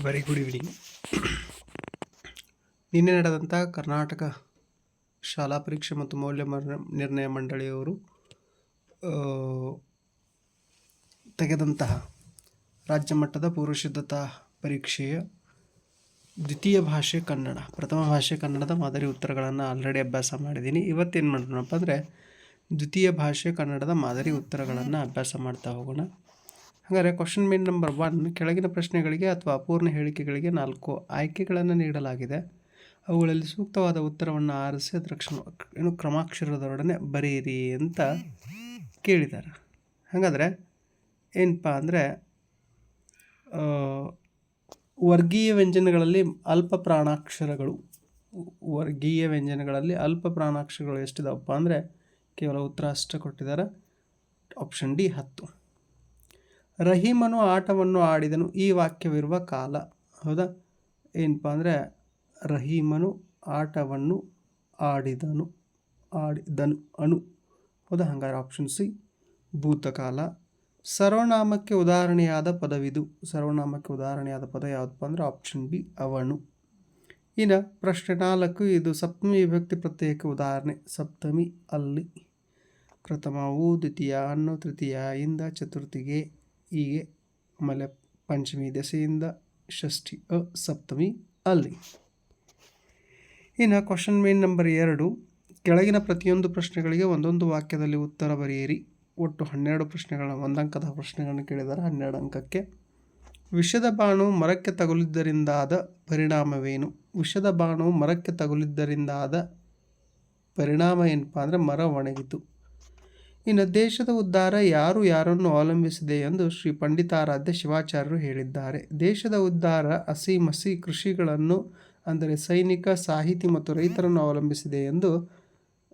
Very good evening ನಿನ್ನೆ ನಡೆದಂಥ ಕರ್ನಾಟಕ ಶಾಲಾ ಪರೀಕ್ಷೆ ಮತ್ತು ಮೌಲ್ಯ ಮರ- ನಿರ್ಣಯ ಮಂಡಳಿಯವರು ತೆಗೆದಂತಹ ರಾಜ್ಯ ಮಟ್ಟದ ಪೂರ್ವಸಿದ್ಧತಾ ಪರೀಕ್ಷೆಯ ದ್ವಿತೀಯ ಭಾಷೆ ಕನ್ನಡ, ಪ್ರಥಮ ಭಾಷೆ ಕನ್ನಡದ ಮಾದರಿ ಉತ್ತರಗಳನ್ನು ಆಲ್ರೆಡಿ ಅಭ್ಯಾಸ ಮಾಡಿದ್ದೀನಿ. ಇವತ್ತೇನು ಮಾಡೋಣಪ್ಪ ಅಂದರೆ ದ್ವಿತೀಯ ಭಾಷೆ ಕನ್ನಡದ ಮಾದರಿ ಉತ್ತರಗಳನ್ನು ಅಭ್ಯಾಸ ಮಾಡ್ತಾ ಹೋಗೋಣ. ಹಾಗಾದರೆ ಕ್ವಶನ್ ಮೇನ್ ನಂಬರ್ ಒನ್ ಕೆಳಗಿನ ಪ್ರಶ್ನೆಗಳಿಗೆ ಅಥವಾ ಅಪೂರ್ಣ ಹೇಳಿಕೆಗಳಿಗೆ ನಾಲ್ಕು ಆಯ್ಕೆಗಳನ್ನು ನೀಡಲಾಗಿದೆ. ಅವುಗಳಲ್ಲಿ ಸೂಕ್ತವಾದ ಉತ್ತರವನ್ನು ಆರಿಸಿ, ಅದರ ಕ್ಷಮ ಏನು ಕ್ರಮಾಕ್ಷರದೊಡನೆ ಬರೆಯಿರಿ ಅಂತ ಕೇಳಿದ್ದಾರೆ ಹಾಗಾದರೆ ಏನಪ್ಪ ಅಂದರೆ ವರ್ಗೀಯ ವ್ಯಂಜನಗಳಲ್ಲಿ ಅಲ್ಪ ಪ್ರಾಣಾಕ್ಷರಗಳು, ವರ್ಗೀಯ ವ್ಯಂಜನಗಳಲ್ಲಿ ಅಲ್ಪ ಪ್ರಾಣಾಕ್ಷರಗಳು ಎಷ್ಟಿದಾವಪ್ಪ ಅಂದರೆ, ಕೇವಲ ಉತ್ತರ ಅಷ್ಟೇ ಕೊಟ್ಟಿದ್ದಾರೆ. ಆಪ್ಷನ್ ಡಿ ಹತ್ತು. ರಹೀಮನು ಆಟವನ್ನು ಆಡಿದನು. ಈ ವಾಕ್ಯವಿರುವ ಕಾಲ, ಹೌದಾ? ಏನಪ್ಪ ಅಂದರೆ, ರಹೀಮನು ಆಟವನ್ನು ಆಡಿದನು ಆಡಿದನು, ಅನು. ಹೌದಾ? ಹಂಗಾರೆ ಆಪ್ಷನ್ ಸಿ ಭೂತಕಾಲ. ಸರ್ವನಾಮಕ್ಕೆ ಉದಾಹರಣೆಯಾದ ಪದವಿದು. ಸರ್ವನಾಮಕ್ಕೆ ಉದಾಹರಣೆಯಾದ ಪದ ಯಾವುದಪ್ಪ ಅಂದರೆ ಆಪ್ಷನ್ ಬಿ ಅವನು. ಇನ್ನು ಪ್ರಶ್ನೆ ನಾಲ್ಕು, ಇದು ಸಪ್ತಮಿ ವಿಭಕ್ತಿ ಪ್ರತ್ಯಯಕ್ಕೆ ಉದಾಹರಣೆ. ಸಪ್ತಮಿ ಅಲ್ಲಿ ಪ್ರಥಮವು ದ್ವಿತೀಯ ಅನ್ನು, ತೃತೀಯ ಇಂದ ಚತುರ್ಥಿಗೆ. ಹೀಗೆ ಆಮೇಲೆ ಪಂಚಮಿ ದೆಸೆಯಿಂದ ಷಷ್ಠಿ ಅ ಸಪ್ತಮಿ ಅಲ್ಲಿ. ಇನ್ನು ಕ್ವಶನ್ ಮೇನ್ ನಂಬರ್ ಎರಡು, ಕೆಳಗಿನ ಪ್ರತಿಯೊಂದು ಪ್ರಶ್ನೆಗಳಿಗೆ ಒಂದೊಂದು ವಾಕ್ಯದಲ್ಲಿ ಉತ್ತರ ಬರೆಯಿರಿ. ಒಟ್ಟು ಹನ್ನೆರಡು ಪ್ರಶ್ನೆಗಳ, ಒಂದಂಕದ ಪ್ರಶ್ನೆಗಳನ್ನು ಕೇಳಿದರೆ ಹನ್ನೆರಡು ಅಂಕಕ್ಕೆ. ವಿಷದ ಬಾಣು ಮರಕ್ಕೆ ತಗುಲಿದ್ದರಿಂದಾದ ಪರಿಣಾಮವೇನು? ವಿಷದ ಬಾಣು ಮರಕ್ಕೆ ತಗುಲಿದ್ದರಿಂದಾದ ಪರಿಣಾಮ ಏನಪ್ಪ ಅಂದರೆ ಮರ ಒಣಗಿತು. ಇನ್ನು ದೇಶದ ಉದ್ಧಾರ ಯಾರು ಯಾರನ್ನು ಅವಲಂಬಿಸಿದೆ ಎಂದು ಶ್ರೀ ಪಂಡಿತಾರಾಧ್ಯ ಶಿವಾಚಾರ್ಯರು ಹೇಳಿದ್ದಾರೆ. ದೇಶದ ಉದ್ಧಾರ ಹಸಿ ಮಸಿ ಕೃಷಿಗಳನ್ನು, ಅಂದರೆ ಸೈನಿಕ, ಸಾಹಿತಿ ಮತ್ತು ರೈತರನ್ನು ಅವಲಂಬಿಸಿದೆ ಎಂದು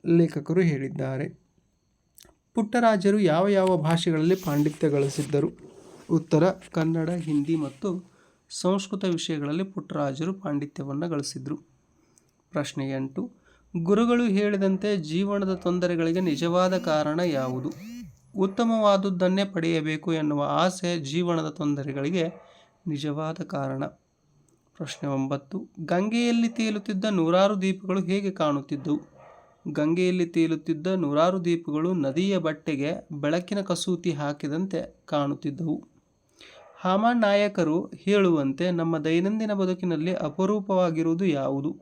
ಲೇಖಕರು ಹೇಳಿದ್ದಾರೆ. ಪುಟ್ಟರಾಜರು ಯಾವ ಯಾವ ಭಾಷೆಗಳಲ್ಲಿ ಪಾಂಡಿತ್ಯ ಗಳಿಸಿದ್ದರು? ಉತ್ತರ, ಕನ್ನಡ, ಹಿಂದಿ ಮತ್ತು ಸಂಸ್ಕೃತ ವಿಷಯಗಳಲ್ಲಿ ಪುಟ್ಟರಾಜರು ಪಾಂಡಿತ್ಯವನ್ನು ಗಳಿಸಿದರು. ಪ್ರಶ್ನೆ ಎಂಟು ಗುರುಗಳು ಹೇಳಿದಂತೆ ಜೀವನದ ತೊಂದರೆಗಳಿಗೆ ನಿಜವಾದ ಕಾರಣ ಯಾವುದು? ಉತ್ತಮವಾದುದನ್ನೇ ಪಡೆಯಬೇಕು ಎನ್ನುವ ಆಸೆ ಜೀವನದ ತೊಂದರೆಗಳಿಗೆ ನಿಜವಾದ ಕಾರಣ. ಪ್ರಶ್ನೆ ಒಂಬತ್ತು. ಗಂಗೆಯಲ್ಲಿ ತೇಲುತ್ತಿದ್ದ ನೂರಾರು ದೀಪಗಳು ಹೇಗೆ ಕಾಣುತ್ತಿದ್ದವು? ಗಂಗೆಯಲ್ಲಿ ತೇಲುತ್ತಿದ್ದ ನೂರಾರು ದೀಪಗಳು ನದಿಯ ಬಟ್ಟೆಗೆ ಬೆಳಕಿನ ಕಸೂತಿ ಹಾಕಿದಂತೆ ಕಾಣುತ್ತಿದ್ದವು. ಹಾಮ ನಾಯಕರು ಹೇಳುವಂತೆ ನಮ್ಮ ದೈನಂದಿನ ಬದುಕಿನಲ್ಲಿ ಅಪರೂಪವಾಗಿರುವುದು ಯಾವುದು?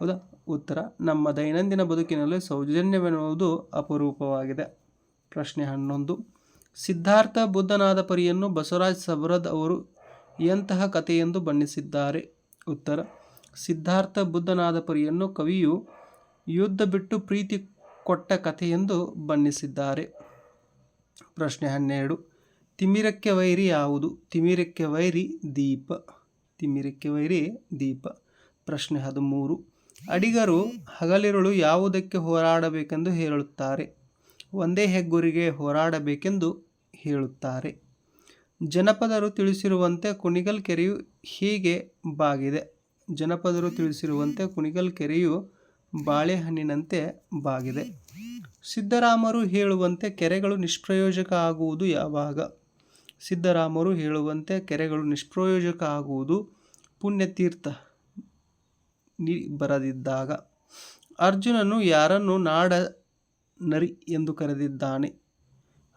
ಹೌದಾ? ಉತ್ತರ, ನಮ್ಮ ದೈನಂದಿನ ಬದುಕಿನಲ್ಲಿ ಸೌಜನ್ಯವೆನ್ನುವುದು ಅಪರೂಪವಾಗಿದೆ. ಪ್ರಶ್ನೆ ಹನ್ನೊಂದು. ಸಿದ್ಧಾರ್ಥ ಬುದ್ಧನಾದ ಪರಿಯನ್ನು ಬಸವರಾಜ್ ಸಬರದ್ ಅವರು ಎಂತಹ ಕಥೆಯೆಂದು ಬಣ್ಣಿಸಿದ್ದಾರೆ? ಉತ್ತರ, ಸಿದ್ಧಾರ್ಥ ಬುದ್ಧನಾದ ಪರಿಯನ್ನು ಕವಿಯು ಯುದ್ಧ ಬಿಟ್ಟು ಪ್ರೀತಿ ಕೊಟ್ಟ ಕಥೆಯೆಂದು ಬಣ್ಣಿಸಿದ್ದಾರೆ. ಪ್ರಶ್ನೆ ಹನ್ನೆರಡು. ತಿಮಿರಕ್ಕೆ ವೈರಿ ಯಾವುದು? ತಿಮಿರಕ್ಕೆ ವೈರಿ ದೀಪ. ತಿಮಿರಕ್ಕೆ ವೈರಿ ದೀಪ. ಪ್ರಶ್ನೆ ಹದಿಮೂರು. ಅಡಿಗರು ಹಗಲಿರುಳು ಯಾವುದಕ್ಕೆ ಹೋರಾಡಬೇಕೆಂದು ಹೇಳುತ್ತಾರೆ. ಒಂದೇ ಹೆಗ್ಗುರಿಗೆ ಹೋರಾಡಬೇಕೆಂದು ಹೇಳುತ್ತಾರೆ. ಜನಪದರು ತಿಳಿಸಿರುವಂತೆ ಕುಣಿಗಲ್ ಕೆರೆಯು ಹೀಗೆ ಬಾಗಿದೆ. ಜನಪದರು ತಿಳಿಸಿರುವಂತೆ ಕುಣಿಗಲ್ ಕೆರೆಯು ಬಾಳೆಹಣ್ಣಿನಂತೆ ಬಾಗಿದೆ. ಸಿದ್ದರಾಮರು ಹೇಳುವಂತೆ ಕೆರೆಗಳು ನಿಷ್ಪ್ರಯೋಜಕ ಆಗುವುದು ಯಾವಾಗ? ಸಿದ್ದರಾಮರು ಹೇಳುವಂತೆ ಕೆರೆಗಳು ನಿಷ್ಪ್ರಯೋಜಕ ಆಗುವುದು ಪುಣ್ಯತೀರ್ಥ ಬರದಿದ್ದಾಗ ಅರ್ಜುನನು ಯಾರನ್ನು ನಾಡ ನರಿ ಎಂದು ಕರೆದಿದ್ದಾನೆ?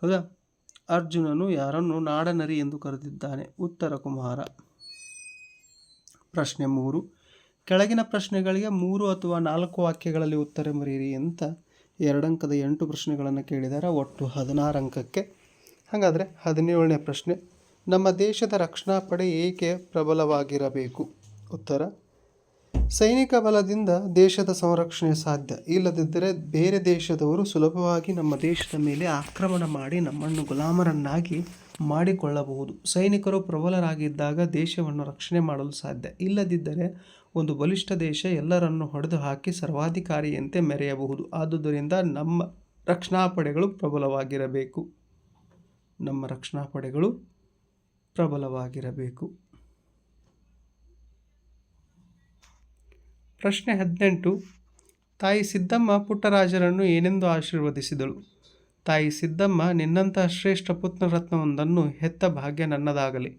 ಹೌದಾ? ಅರ್ಜುನನು ಯಾರನ್ನು ನಾಡನರಿ ಎಂದು ಕರೆದಿದ್ದಾನೆ? ಉತ್ತರ ಕುಮಾರ. ಪ್ರಶ್ನೆ ಮೂರು. ಕೆಳಗಿನ ಪ್ರಶ್ನೆಗಳಿಗೆ ಮೂರು ಅಥವಾ ನಾಲ್ಕು ವಾಕ್ಯಗಳಲ್ಲಿ ಉತ್ತರ ಬರೆಯಿರಿ ಅಂತ ಎರಡಂಕದ ಎಂಟು ಪ್ರಶ್ನೆಗಳನ್ನು ಕೇಳಿದ್ದಾರೆ ಒಟ್ಟು ಹದಿನಾರು ಅಂಕಕ್ಕೆ. ಹಾಗಾದರೆ ಹದಿನೇಳನೇ ಪ್ರಶ್ನೆ. ನಮ್ಮ ದೇಶದ ರಕ್ಷಣಾ ಪಡೆ ಏಕೆ ಪ್ರಬಲವಾಗಿರಬೇಕು? ಉತ್ತರ. ಸೈನಿಕ ಬಲದಿಂದ ದೇಶದ ಸಂರಕ್ಷಣೆ ಸಾಧ್ಯ. ಇಲ್ಲದಿದ್ದರೆ ಬೇರೆ ದೇಶದವರು ಸುಲಭವಾಗಿ ನಮ್ಮ ದೇಶದ ಮೇಲೆ ಆಕ್ರಮಣ ಮಾಡಿ ನಮ್ಮನ್ನು ಗುಲಾಮರನ್ನಾಗಿ ಮಾಡಿಕೊಳ್ಳಬಹುದು. ಸೈನಿಕರು ಪ್ರಬಲರಾಗಿದ್ದಾಗ ದೇಶವನ್ನು ರಕ್ಷಣೆ ಮಾಡಲು ಸಾಧ್ಯ. ಇಲ್ಲದಿದ್ದರೆ ಒಂದು ಬಲಿಷ್ಠ ದೇಶ ಎಲ್ಲರನ್ನು ಹೊಡೆದು ಹಾಕಿ ಸರ್ವಾಧಿಕಾರಿಯಂತೆ ಮೆರೆಯಬಹುದು. ಆದುದರಿಂದ ನಮ್ಮ ರಕ್ಷಣಾ ಪಡೆಗಳು ಪ್ರಬಲವಾಗಿರಬೇಕು. ನಮ್ಮ ರಕ್ಷಣಾ ಪಡೆಗಳು ಪ್ರಬಲವಾಗಿರಬೇಕು. ಪ್ರಶ್ನೆ ಹದಿನೆಂಟು. ತಾಯಿ ಸಿದ್ದಮ್ಮ ಪುಟ್ಟರಾಜರನ್ನು ಏನೆಂದು ಆಶೀರ್ವದಿಸಿದಳು? ತಾಯಿ ಸಿದ್ದಮ್ಮ ನಿನ್ನಂತಹ ಶ್ರೇಷ್ಠ ಪುತ್ರರತ್ನವೊಂದನ್ನು ಹೆತ್ತ ಭಾಗ್ಯ ನನ್ನದಾಗಲಿ.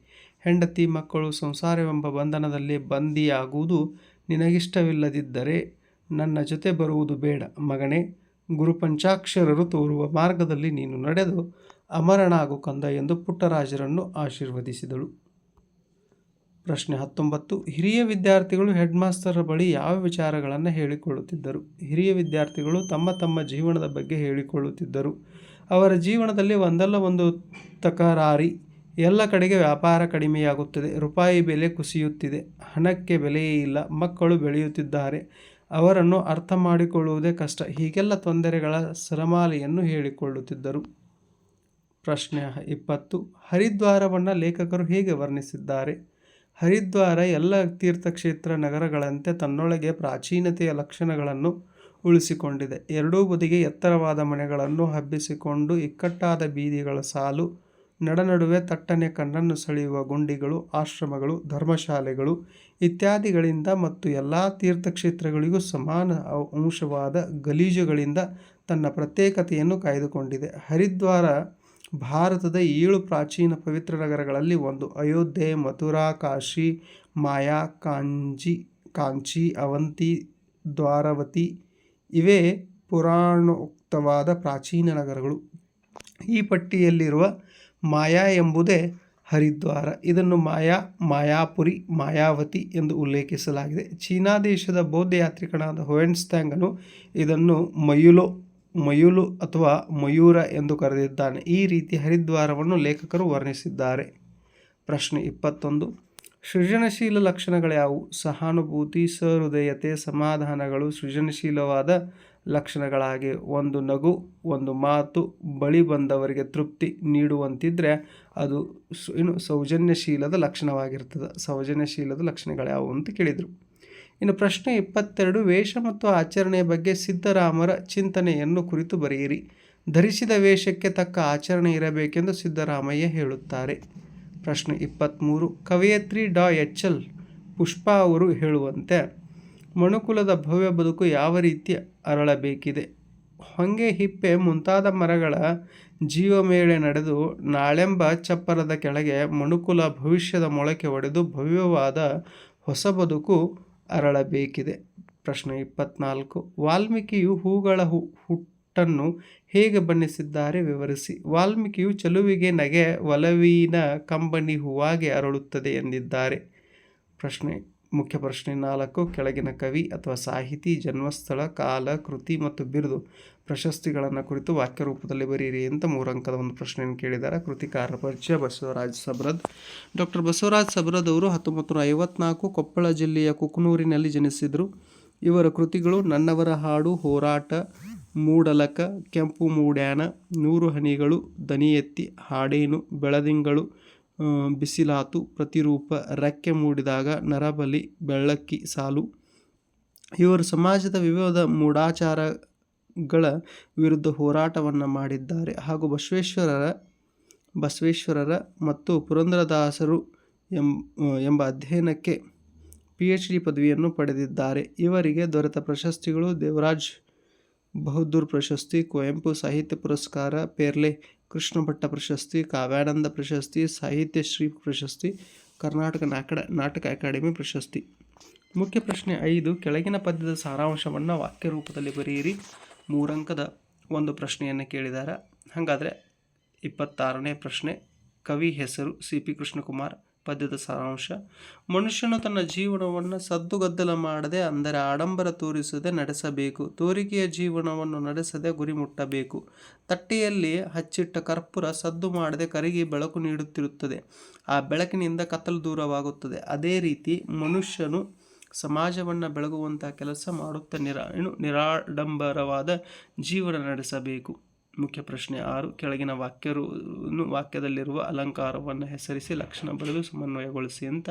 ಹೆಂಡತಿ ಮಕ್ಕಳು ಸಂಸಾರವೆಂಬ ಬಂಧನದಲ್ಲಿ ಬಂದಿಯಾಗುವುದು ನಿನಗಿಷ್ಟವಿಲ್ಲದಿದ್ದರೆ ನನ್ನ ಜೊತೆ ಬರುವುದು ಬೇಡ. ಮಗನೇ, ಗುರುಪಂಚಾಕ್ಷರರು ತೋರುವ ಮಾರ್ಗದಲ್ಲಿ ನೀನು ನಡೆದು ಅಮರನಾಗು ಕಂದ ಎಂದು ಪುಟ್ಟರಾಜರನ್ನು ಆಶೀರ್ವದಿಸಿದಳು. ಪ್ರಶ್ನೆ ಹತ್ತೊಂಬತ್ತು. ಹಿರಿಯ ವಿದ್ಯಾರ್ಥಿಗಳು ಹೆಡ್ ಮಾಸ್ಟರ್ ಬಳಿ ಯಾವ ವಿಚಾರಗಳನ್ನು ಹೇಳಿಕೊಳ್ಳುತ್ತಿದ್ದರು? ಹಿರಿಯ ವಿದ್ಯಾರ್ಥಿಗಳು ತಮ್ಮ ತಮ್ಮ ಜೀವನದ ಬಗ್ಗೆ ಹೇಳಿಕೊಳ್ಳುತ್ತಿದ್ದರು. ಅವರ ಜೀವನದಲ್ಲಿ ಒಂದಲ್ಲ ಒಂದು ತಕರಾರಿ. ಎಲ್ಲ ಕಡೆಗೆ ವ್ಯಾಪಾರ ಕಡಿಮೆಯಾಗುತ್ತದೆ. ರೂಪಾಯಿ ಬೆಲೆ ಕುಸಿಯುತ್ತಿದೆ. ಹಣಕ್ಕೆ ಬೆಲೆಯೇ ಇಲ್ಲ. ಮಕ್ಕಳು ಬೆಳೆಯುತ್ತಿದ್ದಾರೆ. ಅವರನ್ನು ಅರ್ಥ ಮಾಡಿಕೊಳ್ಳುವುದೇ ಕಷ್ಟ. ಹೀಗೆಲ್ಲ ತೊಂದರೆಗಳ ಸರಮಾಲೆಯನ್ನು ಹೇಳಿಕೊಳ್ಳುತ್ತಿದ್ದರು. ಪ್ರಶ್ನೆ ಇಪ್ಪತ್ತು. ಹರಿದ್ವಾರವನ್ನು ಲೇಖಕರು ಹೇಗೆ ವರ್ಣಿಸಿದ್ದಾರೆ? ಹರಿದ್ವಾರ ಎಲ್ಲ ತೀರ್ಥಕ್ಷೇತ್ರ ನಗರಗಳಂತೆ ತನ್ನೊಳಗೆ ಪ್ರಾಚೀನತೆಯ ಲಕ್ಷಣಗಳನ್ನು ಉಳಿಸಿಕೊಂಡಿದೆ. ಎರಡೂ ಬದಿಗೆ ಎತ್ತರವಾದ ಮನೆಗಳನ್ನು ಹಬ್ಬಿಸಿಕೊಂಡು ಇಕ್ಕಟ್ಟಾದ ಬೀದಿಗಳ ಸಾಲು, ನಡನಡುವೆ ತಟ್ಟನೆ ಕಣ್ಣನ್ನು ಸೆಳೆಯುವ ಗುಂಡಿಗಳು, ಆಶ್ರಮಗಳು, ಧರ್ಮಶಾಲೆಗಳು ಇತ್ಯಾದಿಗಳಿಂದ ಮತ್ತು ಎಲ್ಲ ತೀರ್ಥಕ್ಷೇತ್ರಗಳಿಗೂ ಸಮಾನ ಅಂಶವಾದ ಗಲೀಜುಗಳಿಂದ ತನ್ನ ಪ್ರತ್ಯೇಕತೆಯನ್ನು ಕಾಯ್ದುಕೊಂಡಿದೆ. ಹರಿದ್ವಾರ ಭಾರತದ ಏಳು ಪ್ರಾಚೀನ ಪವಿತ್ರ ನಗರಗಳಲ್ಲಿ ಒಂದು. ಅಯೋಧ್ಯೆ, ಮಥುರಾ, ಕಾಶಿ, ಮಾಯಾ, ಕಾಂಜಿ, ಕಾಂಚಿ, ಅವಂತಿ, ದ್ವಾರವತಿ ಇವೇ ಪುರಾಣೋಕ್ತವಾದ ಪ್ರಾಚೀನ ನಗರಗಳು. ಈ ಪಟ್ಟಿಯಲ್ಲಿರುವ ಮಾಯಾ ಎಂಬುದೇ ಹರಿದ್ವಾರ. ಇದನ್ನು ಮಾಯಾ, ಮಾಯಾಪುರಿ, ಮಾಯಾವತಿ ಎಂದು ಉಲ್ಲೇಖಿಸಲಾಗಿದೆ. ಚೀನಾ ದೇಶದ ಬೌದ್ಧ ಯಾತ್ರಿಕನಾದ ಹೊಯೆನ್ಸ್ತ್ಯಾಂಗನು ಇದನ್ನು ಮಯುಲೋ ಮಯುಲು ಅಥವಾ ಮಯೂರ ಎಂದು ಕರೆದಿದ್ದಾನೆ. ಈ ರೀತಿ ಹರಿದ್ವಾರವನ್ನು ಲೇಖಕರು ವರ್ಣಿಸಿದ್ದಾರೆ. ಪ್ರಶ್ನೆ ಇಪ್ಪತ್ತೊಂದು. ಸೃಜನಶೀಲ ಲಕ್ಷಣಗಳ್ಯಾವು ಸಹಾನುಭೂತಿ, ಸಹೃದಯತೆ, ಸಮಾಧಾನಗಳು, ಸೃಜನಶೀಲವಾದ ಲಕ್ಷಣಗಳಾಗಿ ಒಂದು ನಗು, ಒಂದು ಮಾತು, ಬಳಿ ಬಂದವರಿಗೆ ತೃಪ್ತಿ ನೀಡುವಂತಿದ್ದರೆ ಅದು ಏನು ಸೌಜನ್ಯಶೀಲದ ಲಕ್ಷಣವಾಗಿರ್ತದೆ. ಸೌಜನ್ಯಶೀಲದ ಲಕ್ಷಣಗಳ್ಯಾವು ಅಂತ ಕೇಳಿದರು. ಇನ್ನು ಪ್ರಶ್ನೆ ಇಪ್ಪತ್ತೆರಡು, ವೇಷ ಮತ್ತು ಆಚರಣೆಯ ಬಗ್ಗೆ ಸಿದ್ದರಾಮರ ಚಿಂತನೆಯನ್ನು ಕುರಿತು ಬರೆಯಿರಿ. ಧರಿಸಿದ ವೇಷಕ್ಕೆ ತಕ್ಕ ಆಚರಣೆ ಇರಬೇಕೆಂದು ಸಿದ್ದರಾಮಯ್ಯ ಹೇಳುತ್ತಾರೆ. ಪ್ರಶ್ನೆ ಇಪ್ಪತ್ತ್ಮೂರು ಕವಯತ್ರಿ ಡಾ ಎಚ್ ಎಲ್ ಪುಷ್ಪ ಅವರು ಹೇಳುವಂತೆ, ಮಣುಕುಲದ ಭವ್ಯ ಬದುಕು ಯಾವ ರೀತಿ ಅರಳಬೇಕಿದೆ? ಹೊಂಗೆ ಹಿಪ್ಪೆ ಮುಂತಾದ ಮರಗಳ ಜೀವಮೇಳೆ ನಡೆದು ನಾಳೆಂಬ ಚಪ್ಪರದ ಕೆಳಗೆ ಮಣುಕುಲ ಭವಿಷ್ಯದ ಮೊಳಕೆ ಒಡೆದು ಭವ್ಯವಾದ ಹೊಸ ಬದುಕು ಅರಳಬೇಕಿದೆ. ಪ್ರಶ್ನೆ ಇಪ್ಪತ್ನಾಲ್ಕು. ವಾಲ್ಮೀಕಿಯು ಹೂಗಳ ಹು, ಹುಟ್ಟನ್ನು ಹೇಗೆ ಬಣ್ಣಿಸಿದ್ದಾರೆ ವಿವರಿಸಿ. ವಾಲ್ಮೀಕಿಯು ಚಲುವಿಗೆ ನಗೆ ಒಲವಿನ ಕಂಬನಿ ಹೂವಾಗಿ ಅರಳುತ್ತದೆ ಎಂದಿದ್ದಾರೆ. ಪ್ರಶ್ನೆ ಮುಖ್ಯ ಪ್ರಶ್ನೆ ನಾಲ್ಕು, ಕೆಳಗಿನ ಕವಿ ಅಥವಾ ಸಾಹಿತಿ, ಜನ್ಮಸ್ಥಳ, ಕಾಲ, ಕೃತಿ ಮತ್ತು ಬಿರುದು ಪ್ರಶಸ್ತಿಗಳನ್ನು ಕುರಿತು ವಾಕ್ಯ ರೂಪದಲ್ಲಿ ಬರೀರಿ ಅಂತ ಮೂರಂಕದ ಒಂದು ಪ್ರಶ್ನೆಯನ್ನು ಕೇಳಿದ್ದಾರೆ. ಕೃತಿಕಾರ ಪರಿಚಯ ಬಸವರಾಜ್ ಸಬ್ರದ್. ಡಾಕ್ಟರ್ ಬಸವರಾಜ್ ಸಬ್ರದ್ ಅವರು ಹತ್ತೊಂಬತ್ತು ನೂರ ಐವತ್ನಾಲ್ಕು ಕೊಪ್ಪಳ ಜಿಲ್ಲೆಯ ಕುಕನೂರಿನಲ್ಲಿ ಜನಿಸಿದರು. ಇವರ ಕೃತಿಗಳು ನನ್ನವರ ಹಾಡು, ಹೋರಾಟ, ಮೂಡಲಕ, ಕೆಂಪು ಮೂಡ್ಯಾನ, ನೂರು ಹನಿಗಳು, ದನಿಯೆತ್ತಿ, ಹಾಡೇನು, ಬೆಳದಿಂಗಳು ಬಿಸಿಲಾತು ಪ್ರತಿರೂಪ ರೆಕ್ಕೆ ಮೂಡಿದಾಗ ನರಬಲಿ, ಬೆಳ್ಳಕ್ಕಿ, ಸಾಲು. ಇವರು ಸಮಾಜದ ವಿವಿಧ ಮೂಢಾಚಾರಗಳ ವಿರುದ್ಧ ಹೋರಾಟವನ್ನು ಮಾಡಿದ್ದಾರೆ. ಹಾಗೂ ಬಸವೇಶ್ವರರ ಬಸವೇಶ್ವರರ ಮತ್ತು ಪುರಂದರದಾಸರು ಎಂಬ ಅಧ್ಯಯನಕ್ಕೆ ಪಿ ಎಚ್ ಡಿ ಪದವಿಯನ್ನು ಪಡೆದಿದ್ದಾರೆ. ಇವರಿಗೆ ದೊರೆತ ಪ್ರಶಸ್ತಿಗಳು ದೇವರಾಜ್ ಬಹದ್ದೂರ್ ಪ್ರಶಸ್ತಿ ಕುವೆಂಪು ಸಾಹಿತ್ಯ ಪುರಸ್ಕಾರ, ಪೇರ್ಲೆ ಕೃಷ್ಣ ಭಟ್ಟ ಪ್ರಶಸ್ತಿ, ಕಾವ್ಯಾನಂದ ಪ್ರಶಸ್ತಿ, ಸಾಹಿತ್ಯ ಶ್ರೀ ಪ್ರಶಸ್ತಿ, ಕರ್ನಾಟಕ ನಾಕಡ, ನಾಟಕ ಅಕಾಡೆಮಿ ಪ್ರಶಸ್ತಿ. ಮುಖ್ಯ ಪ್ರಶ್ನೆ ಐದು, ಕೆಳಗಿನ ಪದ್ಯದ ಸಾರಾಂಶವನ್ನು ವಾಕ್ಯ ರೂಪದಲ್ಲಿ ಬರೆಯಿರಿ. ಮೂರಂಕದ ಒಂದು ಪ್ರಶ್ನೆಯನ್ನು ಕೇಳಿದ್ದಾರೆ ಹಾಗಾದರೆ ಇಪ್ಪತ್ತಾರನೇ ಪ್ರಶ್ನೆ. ಕವಿ ಹೆಸರು ಸಿ ಪಿ ಕೃಷ್ಣಕುಮಾರ್. ಪದ್ಯದ ಸಾರಾಂಶ. ಮನುಷ್ಯನು ತನ್ನ ಜೀವನವನ್ನು ಸದ್ದುಗದ್ದಲ ಮಾಡದೆ ಅಂದರೆ ಆಡಂಬರ ತೋರಿಸದೆ ನಡೆಸಬೇಕು. ತೋರಿಕೆಯ ಜೀವನವನ್ನು ನಡೆಸದೆ ಗುರಿ ಮುಟ್ಟಬೇಕು. ತಟ್ಟೆಯಲ್ಲಿ ಹಚ್ಚಿಟ್ಟ ಕರ್ಪೂರ ಸದ್ದು ಮಾಡದೆ ಕರಿಗೆ ಬೆಳಕು ನೀಡುತ್ತಿರುತ್ತದೆ. ಆ ಬೆಳಕಿನಿಂದ ಕತ್ತಲು ದೂರವಾಗುತ್ತದೆ. ಅದೇ ರೀತಿ ಮನುಷ್ಯನು ಸಮಾಜವನ್ನು ಬೆಳಗುವಂಥ ಕೆಲಸ ಮಾಡುತ್ತಾ ನಿರಾ ಏನು ನಿರಾಡಂಬರವಾದ ಜೀವನ ನಡೆಸಬೇಕು. ಮುಖ್ಯ ಪ್ರಶ್ನೆ ಆರು, ಕೆಳಗಿನ ವಾಕ್ಯರು ವಾಕ್ಯದಲ್ಲಿರುವ ಅಲಂಕಾರವನ್ನು ಹೆಸರಿಸಿ ಲಕ್ಷಣ ಬರೆದು ಸಮನ್ವಯಗೊಳಿಸಿ ಅಂತ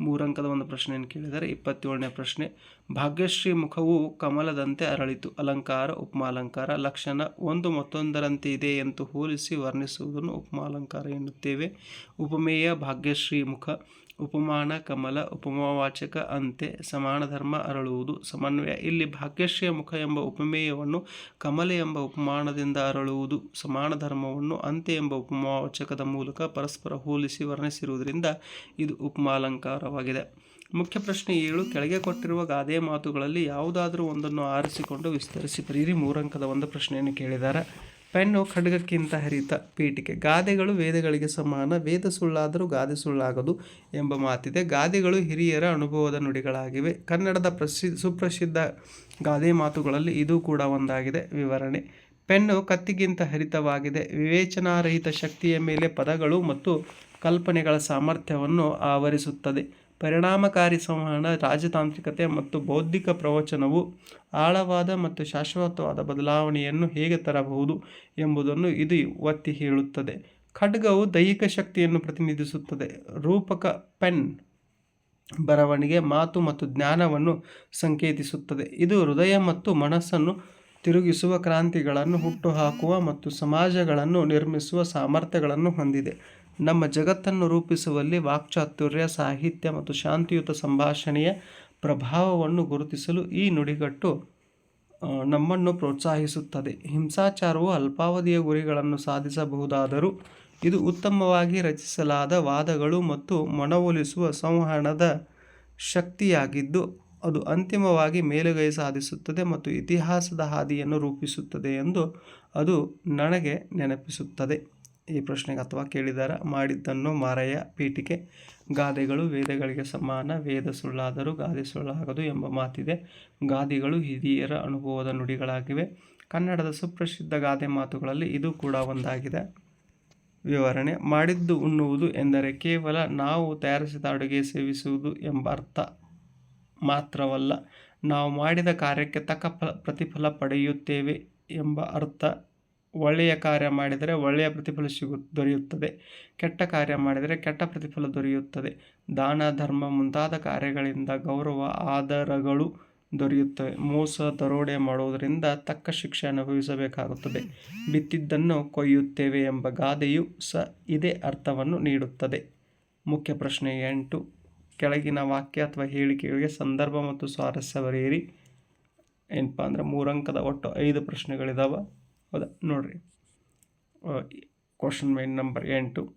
ಮೂರಂಕದ ಒಂದು ಪ್ರಶ್ನೆಯನ್ನು ಕೇಳಿದರೆ ಇಪ್ಪತ್ತೇಳನೇ ಪ್ರಶ್ನೆ, ಭಾಗ್ಯಶ್ರೀ ಮುಖವು ಕಮಲದಂತೆ ಅರಳಿತು, ಅಲಂಕಾರ, ಉಪಮಾಲಂಕಾರ, ಲಕ್ಷಣ ಒಂದು ಮತ್ತೊಂದರಂತೆ ಇದೆ ಎಂದು ಹೋಲಿಸಿ ವರ್ಣಿಸುವುದನ್ನು ಉಪಮಾಲಂಕಾರ ಎನ್ನುತ್ತೇವೆ. ಉಪಮೇಯ ಭಾಗ್ಯಶ್ರೀ ಮುಖ ಉಪಮಾನ, ಕಮಲ, ಉಪಮಾವಾಚಕ, ಅಂತೆ ಸಮಾನ ಧರ್ಮ ಅರಳುವುದು ಸಮನ್ವಯ. ಇಲ್ಲಿ ಭಾಗ್ಯಶ್ರೀಯ ಮುಖ ಎಂಬ ಉಪಮೇಯವನ್ನು ಕಮಲ ಎಂಬ ಉಪಮಾನದಿಂದ ಅರಳುವುದು ಸಮಾನ ಧರ್ಮವನ್ನು ಅಂತೆ ಎಂಬ ಉಪಮಾವಾಚಕದ ಮೂಲಕ ಪರಸ್ಪರ ಹೋಲಿಸಿ ವರ್ಣಿಸಿರುವುದರಿಂದ ಇದು ಉಪಮಾಲಂಕಾರವಾಗಿದೆ. ಮುಖ್ಯ ಪ್ರಶ್ನೆ ಏಳು, ಕೆಳಗೆ ಕೊಟ್ಟಿರುವ ಗಾದೆ ಮಾತುಗಳಲ್ಲಿ ಯಾವುದಾದರೂ ಒಂದನ್ನು ಆರಿಸಿಕೊಂಡು ವಿಸ್ತರಿಸಿ. ಬರೀರಿ ಮೂರಂಕದ ಒಂದು ಪ್ರಶ್ನೆಯನ್ನು ಕೇಳಿದ್ದಾರೆ ಪೆನ್ನು ಖಡ್ಗಕ್ಕಿಂತ ಹರಿತ ಪೀಠಿಕೆ. ಗಾದೆಗಳು ವೇದಗಳಿಗೆ ಸಮಾನ. ವೇದ ಸುಳ್ಳಾದರೂ ಗಾದೆ ಸುಳ್ಳಾಗದು ಎಂಬ ಮಾತಿದೆ. ಗಾದೆಗಳು ಹಿರಿಯರ ಅನುಭವದ ನುಡಿಗಳಾಗಿವೆ. ಕನ್ನಡದ ಪ್ರಸಿ, ಸುಪ್ರಸಿದ್ಧ ಗಾದೆ ಮಾತುಗಳಲ್ಲಿ ಇದು ಕೂಡ ಒಂದಾಗಿದೆ. ವಿವರಣೆ. ಪೆನ್ನು ಕತ್ತಿಗಿಂತ ಹರಿತವಾಗಿದೆ. ವಿವೇಚನಾರಹಿತ ಶಕ್ತಿಯ ಮೇಲೆ ಪದಗಳು ಮತ್ತು ಕಲ್ಪನೆಗಳ ಸಾಮರ್ಥ್ಯವನ್ನು ಆವರಿಸುತ್ತದೆ. ಪರಿಣಾಮಕಾರಿ ಸಂವಹನ, ರಾಜತಾಂತ್ರಿಕತೆ ಮತ್ತು ಬೌದ್ಧಿಕ ಪ್ರವಚನವು ಆಳವಾದ ಮತ್ತು ಶಾಶ್ವತವಾದ ಬದಲಾವಣೆಯನ್ನು ಹೇಗೆ ತರಬಹುದು ಎಂಬುದನ್ನು ಇದು ಒತ್ತಿ ಹೇಳುತ್ತದೆ. ಖಡ್ಗವು ದೈಹಿಕ ಶಕ್ತಿಯನ್ನು ಪ್ರತಿನಿಧಿಸುತ್ತದೆ. ರೂಪಕ ಪೆನ್ ಬರವಣಿಗೆ ಮಾತು ಮತ್ತು ಜ್ಞಾನವನ್ನು ಸಂಕೇತಿಸುತ್ತದೆ. ಇದು ಹೃದಯ ಮತ್ತು ಮನಸ್ಸನ್ನು ತಿರುಗಿಸುವ ಕ್ರಾಂತಿಗಳನ್ನು ಹುಟ್ಟುಹಾಕುವ ಮತ್ತು ಸಮಾಜಗಳನ್ನು ನಿರ್ಮಿಸುವ ಸಾಮರ್ಥ್ಯಗಳನ್ನು ಹೊಂದಿದೆ. ನಮ್ಮ ಜಗತ್ತನ್ನು ರೂಪಿಸುವಲ್ಲಿ ವಾಕ್ಚಾತುರ್ಯ, ಸಾಹಿತ್ಯ ಮತ್ತು ಶಾಂತಿಯುತ ಸಂಭಾಷಣೆಯ ಪ್ರಭಾವವನ್ನು ಗುರುತಿಸಲು ಈ ನುಡಿಗಟ್ಟು ನಮ್ಮನ್ನು ಪ್ರೋತ್ಸಾಹಿಸುತ್ತದೆ. ಹಿಂಸಾಚಾರವು ಅಲ್ಪಾವಧಿಯ ಗುರಿಗಳನ್ನು ಸಾಧಿಸಬಹುದಾದರೂ ಇದು ಉತ್ತಮವಾಗಿ ರಚಿಸಲಾದ ವಾದಗಳು ಮತ್ತು ಮನವೊಲಿಸುವ ಸಂವಹನದ ಶಕ್ತಿಯಾಗಿದ್ದು, ಅದು ಅಂತಿಮವಾಗಿ ಮೇಲುಗೈ ಸಾಧಿಸುತ್ತದೆ ಮತ್ತು ಇತಿಹಾಸದ ಹಾದಿಯನ್ನು ರೂಪಿಸುತ್ತದೆ ಎಂದು ಅದು ನನಗೆ ನೆನಪಿಸುತ್ತದೆ. ಈ ಪ್ರಶ್ನೆಗೆ ಅಥವಾ ಕೇಳಿದಾರ ಮಾಡಿದ್ದನ್ನು ಮಾರಯ್ಯ ಪೀಠಿಕೆ, ಗಾದೆಗಳು ವೇದಗಳಿಗೆ ಸಮಾನ, ವೇದ ಸುಳ್ಳಾದರೂ ಗಾದೆ ಸುಳ್ಳಾಗದು ಎಂಬ ಮಾತಿದೆ. ಗಾದೆಗಳು ಹಿರಿಯರ ಅನುಭವದ ನುಡಿಗಳಾಗಿವೆ. ಕನ್ನಡದ ಸುಪ್ರಸಿದ್ಧ ಗಾದೆ ಮಾತುಗಳಲ್ಲಿ ಇದು ಕೂಡ ಒಂದಾಗಿದೆ. ವಿವರಣೆ, ಮಾಡಿದ್ದು ಉಣ್ಣುವುದು ಎಂದರೆ ಕೇವಲ ನಾವು ತಯಾರಿಸಿದ ಅಡುಗೆ ಸೇವಿಸುವುದು ಎಂಬ ಅರ್ಥ ಮಾತ್ರವಲ್ಲ, ನಾವು ಮಾಡಿದ ಕಾರ್ಯಕ್ಕೆ ತಕ್ಕ ಫಲ ಪ್ರತಿಫಲ ಪಡೆಯುತ್ತೇವೆ ಎಂಬ ಅರ್ಥ ಒಳ್ಳೆಯ ಕಾರ್ಯ ಮಾಡಿದರೆ ಒಳ್ಳೆಯ ಪ್ರತಿಫಲ ಸಿಗು, ದೊರೆಯುತ್ತದೆ. ಕೆಟ್ಟ ಕಾರ್ಯ ಮಾಡಿದರೆ ಕೆಟ್ಟ ಪ್ರತಿಫಲ ದೊರೆಯುತ್ತದೆ. ದಾನ, ಧರ್ಮ ಮುಂತಾದ ಕಾರ್ಯಗಳಿಂದ ಗೌರವ ಆಧಾರಗಳು ದೊರೆಯುತ್ತವೆ. ಮೋಸ, ದರೋಡೆ ಮಾಡುವುದರಿಂದ ತಕ್ಕ ಶಿಕ್ಷೆ ಅನುಭವಿಸಬೇಕಾಗುತ್ತದೆ. ಬಿತ್ತಿದ್ದನ್ನು ಕೊಯ್ಯುತ್ತೇವೆ ಎಂಬ ಗಾದೆಯು ಸ ಇದೇ ಅರ್ಥವನ್ನು ನೀಡುತ್ತದೆ. ಮುಖ್ಯ ಪ್ರಶ್ನೆ ಎಂಟು. ಕೆಳಗಿನ ವಾಕ್ಯ ಅಥವಾ ಹೇಳಿಕೆಗಳಿಗೆ ಸಂದರ್ಭ ಮತ್ತು ಸ್ವಾರಸ್ಯ ಬರೆಯಿರಿ. ಏನಪ್ಪ ಅಂದರೆ ಮೂರಂಕದ ಒಟ್ಟು ಐದು ಪ್ರಶ್ನೆಗಳಿದಾವೆ. ಹೌದಾ? ನೋಡಿರಿ. ಕ್ವಶನ್ ಮೈನ್ ನಂಬರ್ ಎಂಟು.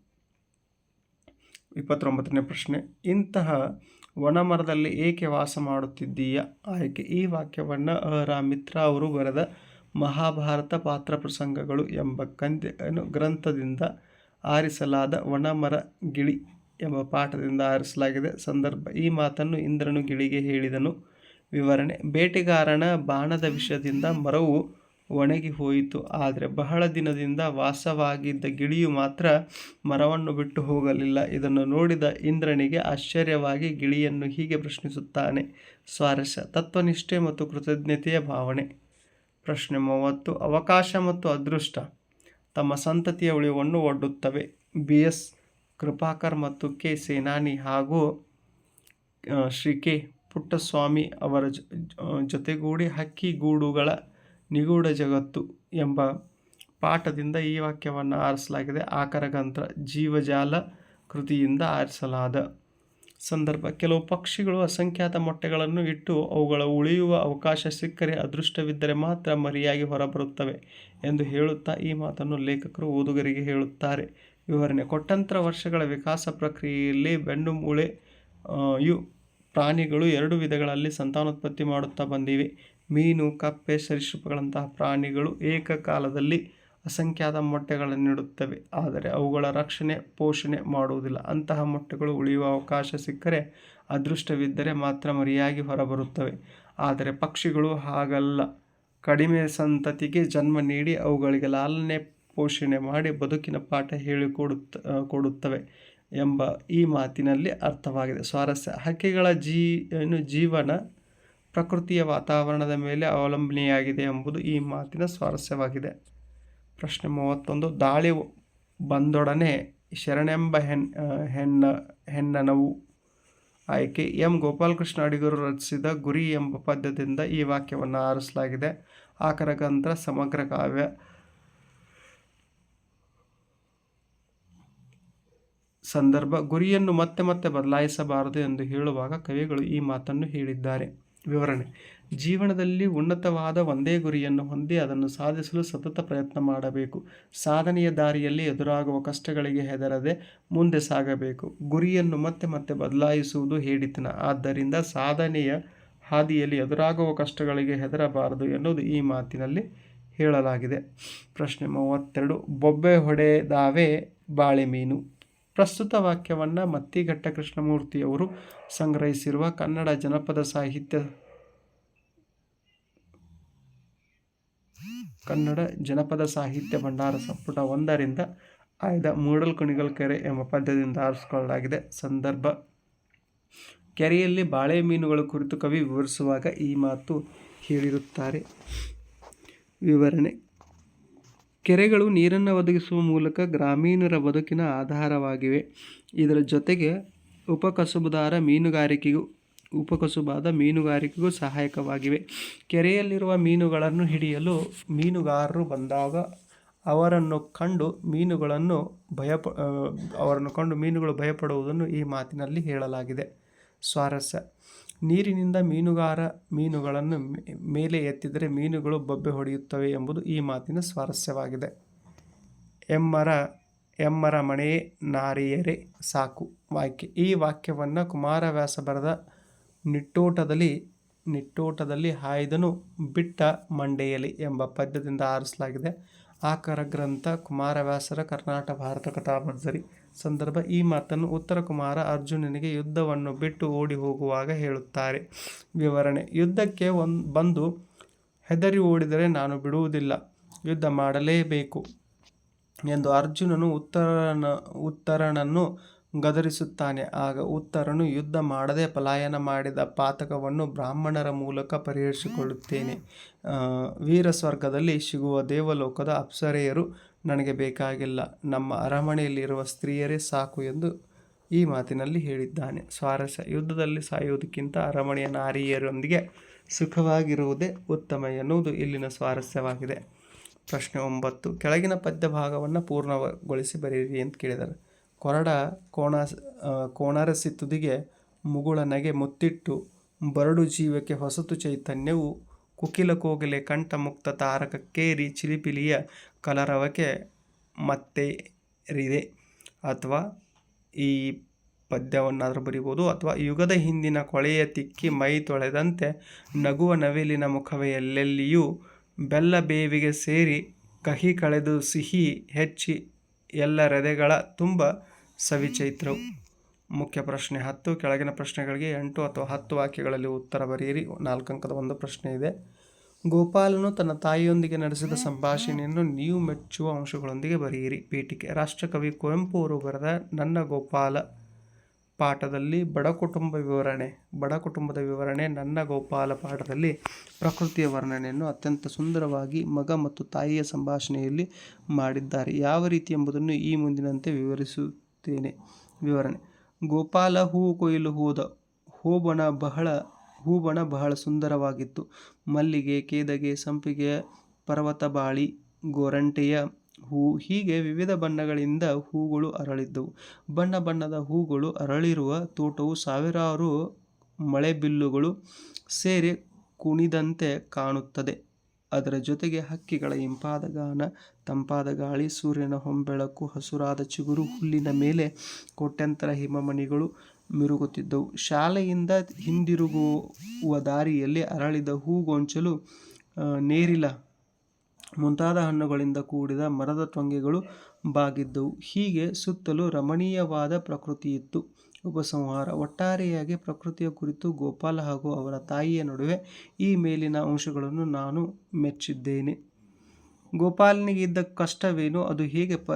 ಇಪ್ಪತ್ತೊಂಬತ್ತನೇ ಪ್ರಶ್ನೆ. ಇಂತಹ ಒಣಮರದಲ್ಲಿ ಏಕೆ ವಾಸ ಮಾಡುತ್ತಿದ್ದೀಯ? ಆಯ್ಕೆ. ಈ ವಾಕ್ಯವನ್ನು ರಾಮಿತ್ರ ಮಿತ್ರ ಅವರು ಬರೆದ ಮಹಾಭಾರತ ಪಾತ್ರ ಪ್ರಸಂಗಗಳು ಎಂಬ ಕಂದ್ಯ ಗ್ರಂಥದಿಂದ ಆರಿಸಲಾದ ಒಣಮರ ಗಿಳಿ ಎಂಬ ಪಾಠದಿಂದ ಆರಿಸಲಾಗಿದೆ. ಸಂದರ್ಭ. ಈ ಮಾತನ್ನು ಇಂದ್ರನು ಗಿಳಿಗೆ ಹೇಳಿದನು. ವಿವರಣೆ. ಬೇಟೆಗಾರನ ಬಾಣದ ವಿಷಯದಿಂದ ಮರವು ಒಣಗಿ ಹೋಯಿತು. ಆದರೆ ಬಹಳ ದಿನದಿಂದ ವಾಸವಾಗಿದ್ದ ಗಿಳಿಯು ಮಾತ್ರ ಮರವನ್ನು ಬಿಟ್ಟು ಹೋಗಲಿಲ್ಲ. ಇದನ್ನು ನೋಡಿದ ಇಂದ್ರನಿಗೆ ಆಶ್ಚರ್ಯವಾಗಿ ಗಿಳಿಯನ್ನು ಹೀಗೆ ಪ್ರಶ್ನಿಸುತ್ತಾನೆ. ಸ್ವಾರಸ್ಯ, ತತ್ವನಿಷ್ಠೆ ಮತ್ತು ಕೃತಜ್ಞತೆಯ ಭಾವನೆ. ಪ್ರಶ್ನೆ ಮೂವತ್ತು, ಅವಕಾಶ ಮತ್ತು ಅದೃಷ್ಟ. ತಮ್ಮ ಸಂತತಿಯ ಉಳಿವನ್ನು ಒಡ್ಡುತ್ತವೆ. ಬಿ ಎಸ್ ಕೃಪಾಕರ್ ಮತ್ತು ಕೆ ಸೇನಾನಿ ಹಾಗೂ ಶ್ರೀ ಕೆ ಪುಟ್ಟಸ್ವಾಮಿ ಅವರ ಜೊತೆಗೂಡಿ ಹಕ್ಕಿಗೂಡುಗಳ ನಿಗೂಢ ಜಗತ್ತು ಎಂಬ ಪಾಠದಿಂದ ಈ ವಾಕ್ಯವನ್ನು ಆರಿಸಲಾಗಿದೆ. ಆಕರಗಂತ್ರ ಜೀವಜಾಲ ಕೃತಿಯಿಂದ ಆರಿಸಲಾದ ಸಂದರ್ಭ. ಕೆಲವು ಪಕ್ಷಿಗಳು ಅಸಂಖ್ಯಾತ ಮೊಟ್ಟೆಗಳನ್ನು ಇಟ್ಟು ಅವುಗಳ ಉಳಿಯುವ ಅವಕಾಶ ಸಿಕ್ಕರೆ ಅದೃಷ್ಟವಿದ್ದರೆ ಮಾತ್ರ ಮರಿಯಾಗಿ ಹೊರಬರುತ್ತವೆ ಎಂದು ಹೇಳುತ್ತಾ ಈ ಮಾತನ್ನು ಲೇಖಕರು ಓದುಗರಿಗೆ ಹೇಳುತ್ತಾರೆ. ವಿವರಣೆ. ಕೊಟ್ಟಂತರ ವರ್ಷಗಳ ವಿಕಾಸ ಪ್ರಕ್ರಿಯೆಯಲ್ಲಿ ಬೆಂಡು ಮೂಳೆ ಯು, ಪ್ರಾಣಿಗಳು ಎರಡು ವಿಧಗಳಲ್ಲಿ ಸಂತಾನೋತ್ಪತ್ತಿ ಮಾಡುತ್ತಾ ಬಂದಿವೆ. ಮೀನು, ಕಪ್ಪೆ, ಸರೀಸೃಪಗಳಂತಹ ಪ್ರಾಣಿಗಳು ಏಕಕಾಲದಲ್ಲಿ ಅಸಂಖ್ಯಾತ ಮೊಟ್ಟೆಗಳನ್ನು ನೀಡುತ್ತವೆ. ಆದರೆ ಅವುಗಳ ರಕ್ಷಣೆ, ಪೋಷಣೆ ಮಾಡುವುದಿಲ್ಲ. ಅಂತಹ ಮೊಟ್ಟೆಗಳು ಉಳಿಯುವ ಅವಕಾಶ ಸಿಕ್ಕರೆ ಅದೃಷ್ಟವಿದ್ದರೆ ಮಾತ್ರ ಮರಿಯಾಗಿ ಹೊರಬರುತ್ತವೆ. ಆದರೆ ಪಕ್ಷಿಗಳು ಹಾಗಲ್ಲ. ಕಡಿಮೆ ಸಂತತಿಗೆ ಜನ್ಮ ನೀಡಿ ಅವುಗಳಿಗೆ ಲಾಲನೆ, ಪೋಷಣೆ ಮಾಡಿ ಬದುಕಿನ ಪಾಠ ಹೇಳಿಕೊಡುತ್ತ ಕೊಡುತ್ತವೆ ಎಂಬ ಈ ಮಾತಿನಲ್ಲಿ ಅರ್ಥವಾಗಿದೆ. ಸ್ವಾರಸ್ಯ. ಹಕ್ಕಿಗಳ ಜೀ ಜೀವನ ಪ್ರಕೃತಿಯ ವಾತಾವರಣದ ಮೇಲೆ ಅವಲಂಬನೆಯಾಗಿದೆ ಎಂಬುದು ಈ ಮಾತಿನ ಸ್ವಾರಸ್ಯವಾಗಿದೆ. ಪ್ರಶ್ನೆ ಮೂವತ್ತೊಂದು, ದಾಳಿ ಬಂದೊಡನೆ ಶರಣೆಂಬ ಹೆನ್ ಹೆಣ್ಣ, ಹೆಣ್ಣನವು ಆಯ್ಕೆ. ಎಂ. ಗೋಪಾಲಕೃಷ್ಣ ಅಡಿಗರು ರಚಿಸಿದ ಗುರಿ ಎಂಬ ಪದ್ಯದಿಂದ ಈ ವಾಕ್ಯವನ್ನು ಆರಿಸಲಾಗಿದೆ. ಆಕರಗಂತ್ರ, ಸಮಗ್ರ ಕಾವ್ಯ, ಸಂದರ್ಭ. ಗುರಿಯನ್ನು ಮತ್ತೆ ಮತ್ತೆ ಬದಲಾಯಿಸಬಾರದು ಎಂದು ಹೇಳುವಾಗ ಕವಿಗಳು ಈ ಮಾತನ್ನು ಹೇಳಿದ್ದಾರೆ. ವಿವರಣೆ. ಜೀವನದಲ್ಲಿ ಉನ್ನತವಾದ ಒಂದೇ ಗುರಿಯನ್ನು ಹೊಂದಿ ಅದನ್ನು ಸಾಧಿಸಲು ಸತತ ಪ್ರಯತ್ನ ಮಾಡಬೇಕು. ಸಾಧನೆಯ ದಾರಿಯಲ್ಲಿ ಎದುರಾಗುವ ಕಷ್ಟಗಳಿಗೆ ಹೆದರದೆ ಮುಂದೆ ಸಾಗಬೇಕು. ಗುರಿಯನ್ನು ಮತ್ತೆ ಮತ್ತೆ ಬದಲಾಯಿಸುವುದು ಹೇಳಿತನ ಆದ್ದರಿಂದ ಸಾಧನೆಯ ಹಾದಿಯಲ್ಲಿ ಎದುರಾಗುವ ಕಷ್ಟಗಳಿಗೆ ಹೆದರಬಾರದು ಎನ್ನುವುದು ಈ ಮಾತಿನಲ್ಲಿ ಹೇಳಲಾಗಿದೆ. ಪ್ರಶ್ನೆ ಮೂವತ್ತೆರಡು. ಬೊಬ್ಬೆ ಹೊಡೆದಾವೆ ಬಾಳೆ ಮೀನು. ಪ್ರಸ್ತುತ ವಾಕ್ಯವನ್ನು ಮತ್ತಿಘಟ್ಟ ಕೃಷ್ಣಮೂರ್ತಿಯವರು ಸಂಗ್ರಹಿಸಿರುವ ಕನ್ನಡ ಜನಪದ ಸಾಹಿತ್ಯ ಕನ್ನಡ ಜನಪದ ಸಾಹಿತ್ಯ ಭಂಡಾರ ಸಂಪುಟ ಒಂದರಿಂದ ಆಯ್ದ ಮೂಡಲ್ ಕುಣಿಗಲ್ ಕೆರೆ ಎಂಬ ಪದ್ಯದಿಂದ ಆರಿಸಿಕೊಳ್ಳಲಾಗಿದೆ. ಸಂದರ್ಭ. ಕೆರೆಯಲ್ಲಿ ಬಾಳೆ ಮೀನುಗಳ ಕುರಿತು ಕವಿ ವಿವರಿಸುವಾಗ ಈ ಮಾತು ಹೇಳಿರುತ್ತಾರೆ. ವಿವರಣೆ. ಕೆರೆಗಳು ನೀರನ್ನು ಒದಗಿಸುವ ಮೂಲಕ ಗ್ರಾಮೀಣರ ಬದುಕಿನ ಆಧಾರವಾಗಿವೆ. ಇದರ ಜೊತೆಗೆ ಉಪಕಸುಬುದಾರ ಮೀನುಗಾರಿಕೆಗೂ ಉಪಕಸುಬಾದ ಮೀನುಗಾರಿಕೆಗೂ ಸಹಾಯಕವಾಗಿವೆ. ಕೆರೆಯಲ್ಲಿರುವ ಮೀನುಗಳನ್ನು ಹಿಡಿಯಲು ಮೀನುಗಾರರು ಬಂದಾಗ ಅವರನ್ನು ಕಂಡು ಮೀನುಗಳನ್ನು ಭಯ ಅವರನ್ನು ಕಂಡು ಮೀನುಗಳು ಭಯಪಡುವುದನ್ನು ಈ ಮಾತಿನಲ್ಲಿ ಹೇಳಲಾಗಿದೆ. ಸ್ವಾರಸ್ಯ. ನೀರಿನಿಂದ ಮೀನುಗಾರ ಮೀನುಗಳನ್ನು ಮೇಲೆ ಎತ್ತಿದರೆ ಮೀನುಗಳು ಬೊಬ್ಬೆ ಹೊಡೆಯುತ್ತವೆ ಎಂಬುದು ಈ ಮಾತಿನ ಸ್ವಾರಸ್ಯವಾಗಿದೆ. ಎಮ್ಮರ ಎಮ್ಮರ ಮಣೆ ನಾರಿಯರೆ ಸಾಕು ವಾಕ್ಯ. ಈ ವಾಕ್ಯವನ್ನು ಕುಮಾರವ್ಯಾಸ ಬರೆದ ನಿಟ್ಟೋಟದಲ್ಲಿ ನಿಟ್ಟೋಟದಲ್ಲಿ ಹಾಯ್ದನು ಬಿಟ್ಟ ಮಂಡೆಯಲಿ ಎಂಬ ಪದ್ಯದಿಂದ ಆರಿಸಲಾಗಿದೆ. ಆಕರ ಗ್ರಂಥ ಕುಮಾರವ್ಯಾಸರ ಕರ್ನಾಟಕ ಭಾರತ ಕಥಾಮಂಜರಿ ಸಂದರ್ಭ, ಈ ಮಾತನ್ನು ಉತ್ತರ ಕುಮಾರ ಅರ್ಜುನನಿಗೆ ಯುದ್ಧವನ್ನು ಬಿಟ್ಟು ಓಡಿ ಹೋಗುವಾಗ ಹೇಳುತ್ತಾರೆ. ವಿವರಣೆ, ಯುದ್ಧಕ್ಕೆ ಒಂದು ಬಂದು ಹೆದರಿ ಓಡಿದರೆ ನಾನು ಬಿಡುವುದಿಲ್ಲ. ಯುದ್ಧ ಮಾಡಲೇಬೇಕು. ಎಂದು ಅರ್ಜುನನು ಉತ್ತರನ ಉತ್ತರನನ್ನು ಗದರಿಸುತ್ತಾನೆ. ಆಗ ಉತ್ತರನು, ಯುದ್ಧ ಮಾಡದೆ ಪಲಾಯನ ಮಾಡಿದ ಪಾತಕವನ್ನು ಬ್ರಾಹ್ಮಣರ ಮೂಲಕ ಪರಿಹರಿಸಿಕೊಳ್ಳುತ್ತೇನೆ. ವೀರ ಸ್ವರ್ಗದಲ್ಲಿ ಸಿಗುವ ದೇವಲೋಕದ ಅಪ್ಸರೆಯರು ನನಗೆ ಬೇಕಾಗಿಲ್ಲ. ನಮ್ಮ ಅರಮನೆಯಲ್ಲಿರುವ ಸ್ತ್ರೀಯರೇ ಸಾಕು ಎಂದು ಈ ಮಾತಿನಲ್ಲಿ ಹೇಳಿದ್ದಾನೆ. ಸ್ವಾರಸ್ಯ. ಯುದ್ಧದಲ್ಲಿ ಸಾಯುವುದಕ್ಕಿಂತ ಅರಮನೆಯ ನಾರಿಯರೊಂದಿಗೆ ಸುಖವಾಗಿರುವುದೇ ಉತ್ತಮ ಎನ್ನುವುದು ಇಲ್ಲಿನ ಸ್ವಾರಸ್ಯವಾಗಿದೆ. ಪ್ರಶ್ನೆ ಒಂಬತ್ತು, ಕೆಳಗಿನ ಪದ್ಯ ಭಾಗವನ್ನು ಪೂರ್ಣಗೊಳಿಸಿ ಬರೆಯಿರಿ ಅಂತ ಕೇಳಿದ್ದಾರೆ ಕೊರಡ ಕೋಣ ಕೋಣರಸಿ ತುದಿಗೆ ಮುಗುಳ ನಗೆ ಮುತ್ತಿಟ್ಟು ಬರಡು ಜೀವಕ್ಕೆ ಹೊಸತು ಚೈತನ್ಯವು ಕುಕಿಲ ಕೋಗಿಲೆ ಕಂಠ ಮುಕ್ತ ತಾರಕಕ್ಕೇರಿ ಚಿಲಿಪಿಲಿಯ ಕಲರವಕ್ಕೆ ಮತ್ತೇರಿದೆ. ಅಥವಾ ಈ ಪದ್ಯವನ್ನಾದರೂ ಬರಿಬೋದು. ಅಥವಾ ಯುಗದ ಹಿಂದಿನ ಕೊಳೆಯ ತಿಕ್ಕಿ ಮೈ ತೊಳೆದಂತೆ ನಗುವ ನವಿಲಿನ ಮುಖವೇ ಎಲ್ಲೆಲ್ಲಿಯೂ ಬೆಲ್ಲ ಬೇವಿಗೆ ಸೇರಿ ಕಹಿ ಕಳೆದು ಸಿಹಿ ಹೆಚ್ಚಿ ಎಲ್ಲ ಹೃದಯಗಳ ತುಂಬ ಸವಿಚೈತ್ರವು ಮುಖ್ಯ ಪ್ರಶ್ನೆ ಹತ್ತು, ಕೆಳಗಿನ ಪ್ರಶ್ನೆಗಳಿಗೆ ಎಂಟು ಅಥವಾ ಹತ್ತು ವಾಕ್ಯಗಳಲ್ಲಿ ಉತ್ತರ ಬರೆಯಿರಿ. ನಾಲ್ಕು ಅಂಕದ ಒಂದು ಪ್ರಶ್ನೆ ಇದೆ. ಗೋಪಾಲನು ತನ್ನ ತಾಯಿಯೊಂದಿಗೆ ನಡೆಸಿದ ಸಂಭಾಷಣೆಯನ್ನು ನೀವು ಮೆಚ್ಚುವ ಅಂಶಗಳೊಂದಿಗೆ ಬರೆಯಿರಿ. ಪೀಠಿಕೆ ರಾಷ್ಟ್ರಕವಿ ಕುವೆಂಪು ಅವರು ಬರೆದ ನನ್ನ ಗೋಪಾಲ ಪಾಠದಲ್ಲಿ ಬಡ ಕುಟುಂಬ ವಿವರಣೆ, ಬಡ ಕುಟುಂಬದ ವಿವರಣೆ ನನ್ನ ಗೋಪಾಲ ಪಾಠದಲ್ಲಿ ಪ್ರಕೃತಿಯ ವರ್ಣನೆಯನ್ನು ಅತ್ಯಂತ ಸುಂದರವಾಗಿ ಮಗ ಮತ್ತು ತಾಯಿಯ ಸಂಭಾಷಣೆಯಲ್ಲಿ ಮಾಡಿದ್ದಾರೆ. ಯಾವ ರೀತಿ ಎಂಬುದನ್ನು ಈ ಮುಂದಿನಂತೆ ವಿವರಿಸುತ್ತೇನೆ. ವಿವರಣೆ. ಗೋಪಾಲ ಹೂವು ಕೊಯ್ಲು ಹೋದ, ಹೂಬಣ ಬಹಳ ಹೂಬಣ ಬಹಳ ಸುಂದರವಾಗಿತ್ತು. ಮಲ್ಲಿಗೆ, ಕೇದಗೆ, ಸಂಪಿಗೆ ಪರ್ವತಬಾಳಿ ಗೋರಂಟೆಯ ಹೂ ಹೀಗೆ ವಿವಿಧ ಬಣ್ಣಗಳಿಂದ ಹೂಗಳು ಅರಳಿದ್ದವು. ಬಣ್ಣ ಬಣ್ಣದ ಹೂಗಳು ಅರಳಿರುವ ತೋಟವು ಸಾವಿರಾರು ಮಳೆಬಿಲ್ಲುಗಳು ಸೇರಿ ಕುಣಿದಂತೆ ಕಾಣುತ್ತದೆ. ಅದರ ಜೊತೆಗೆ ಹಕ್ಕಿಗಳ ಇಂಪಾದ ಗಾನ, ತಂಪಾದ ಗಾಳಿ, ಸೂರ್ಯನ ಹೊಂಬೆಳಕು, ಹಸುರಾದ ಚಿಗುರು, ಹುಲ್ಲಿನ ಮೇಲೆ ಕೋಟ್ಯಂತರ ಹಿಮಮಣಿಗಳು ಮಿರುಗುತ್ತಿದ್ದವು. ಶಾಲೆಯಿಂದ ಹಿಂದಿರುಗುವ ದಾರಿಯಲ್ಲಿ ಅರಳಿದ ಹೂಗೊಂಚಲು ನೇರಿಲ ಮುಂತಾದ ಹಣ್ಣುಗಳಿಂದ ಕೂಡಿದ ಮರದ ಟೊಂಗೆಗಳು ಬಾಗಿದ್ದವು ಹೀಗೆ ಸುತ್ತಲೂ ರಮಣೀಯವಾದ ಪ್ರಕೃತಿಯಿತ್ತು. ಉಪಸಂಹಾರ. ಒಟ್ಟಾರೆಯಾಗಿ ಪ್ರಕೃತಿಯ ಕುರಿತು ಗೋಪಾಲ ಹಾಗೂ ಅವರ ತಾಯಿಯ ನಡುವೆ ಈ ಮೇಲಿನ ಅಂಶಗಳನ್ನು ನಾನು ಮೆಚ್ಚಿದ್ದೇನೆ. ಗೋಪಾಲನಿಗೆ ಇದ್ದ ಕಷ್ಟವೇನು? ಅದು ಹೇಗೆ ಪ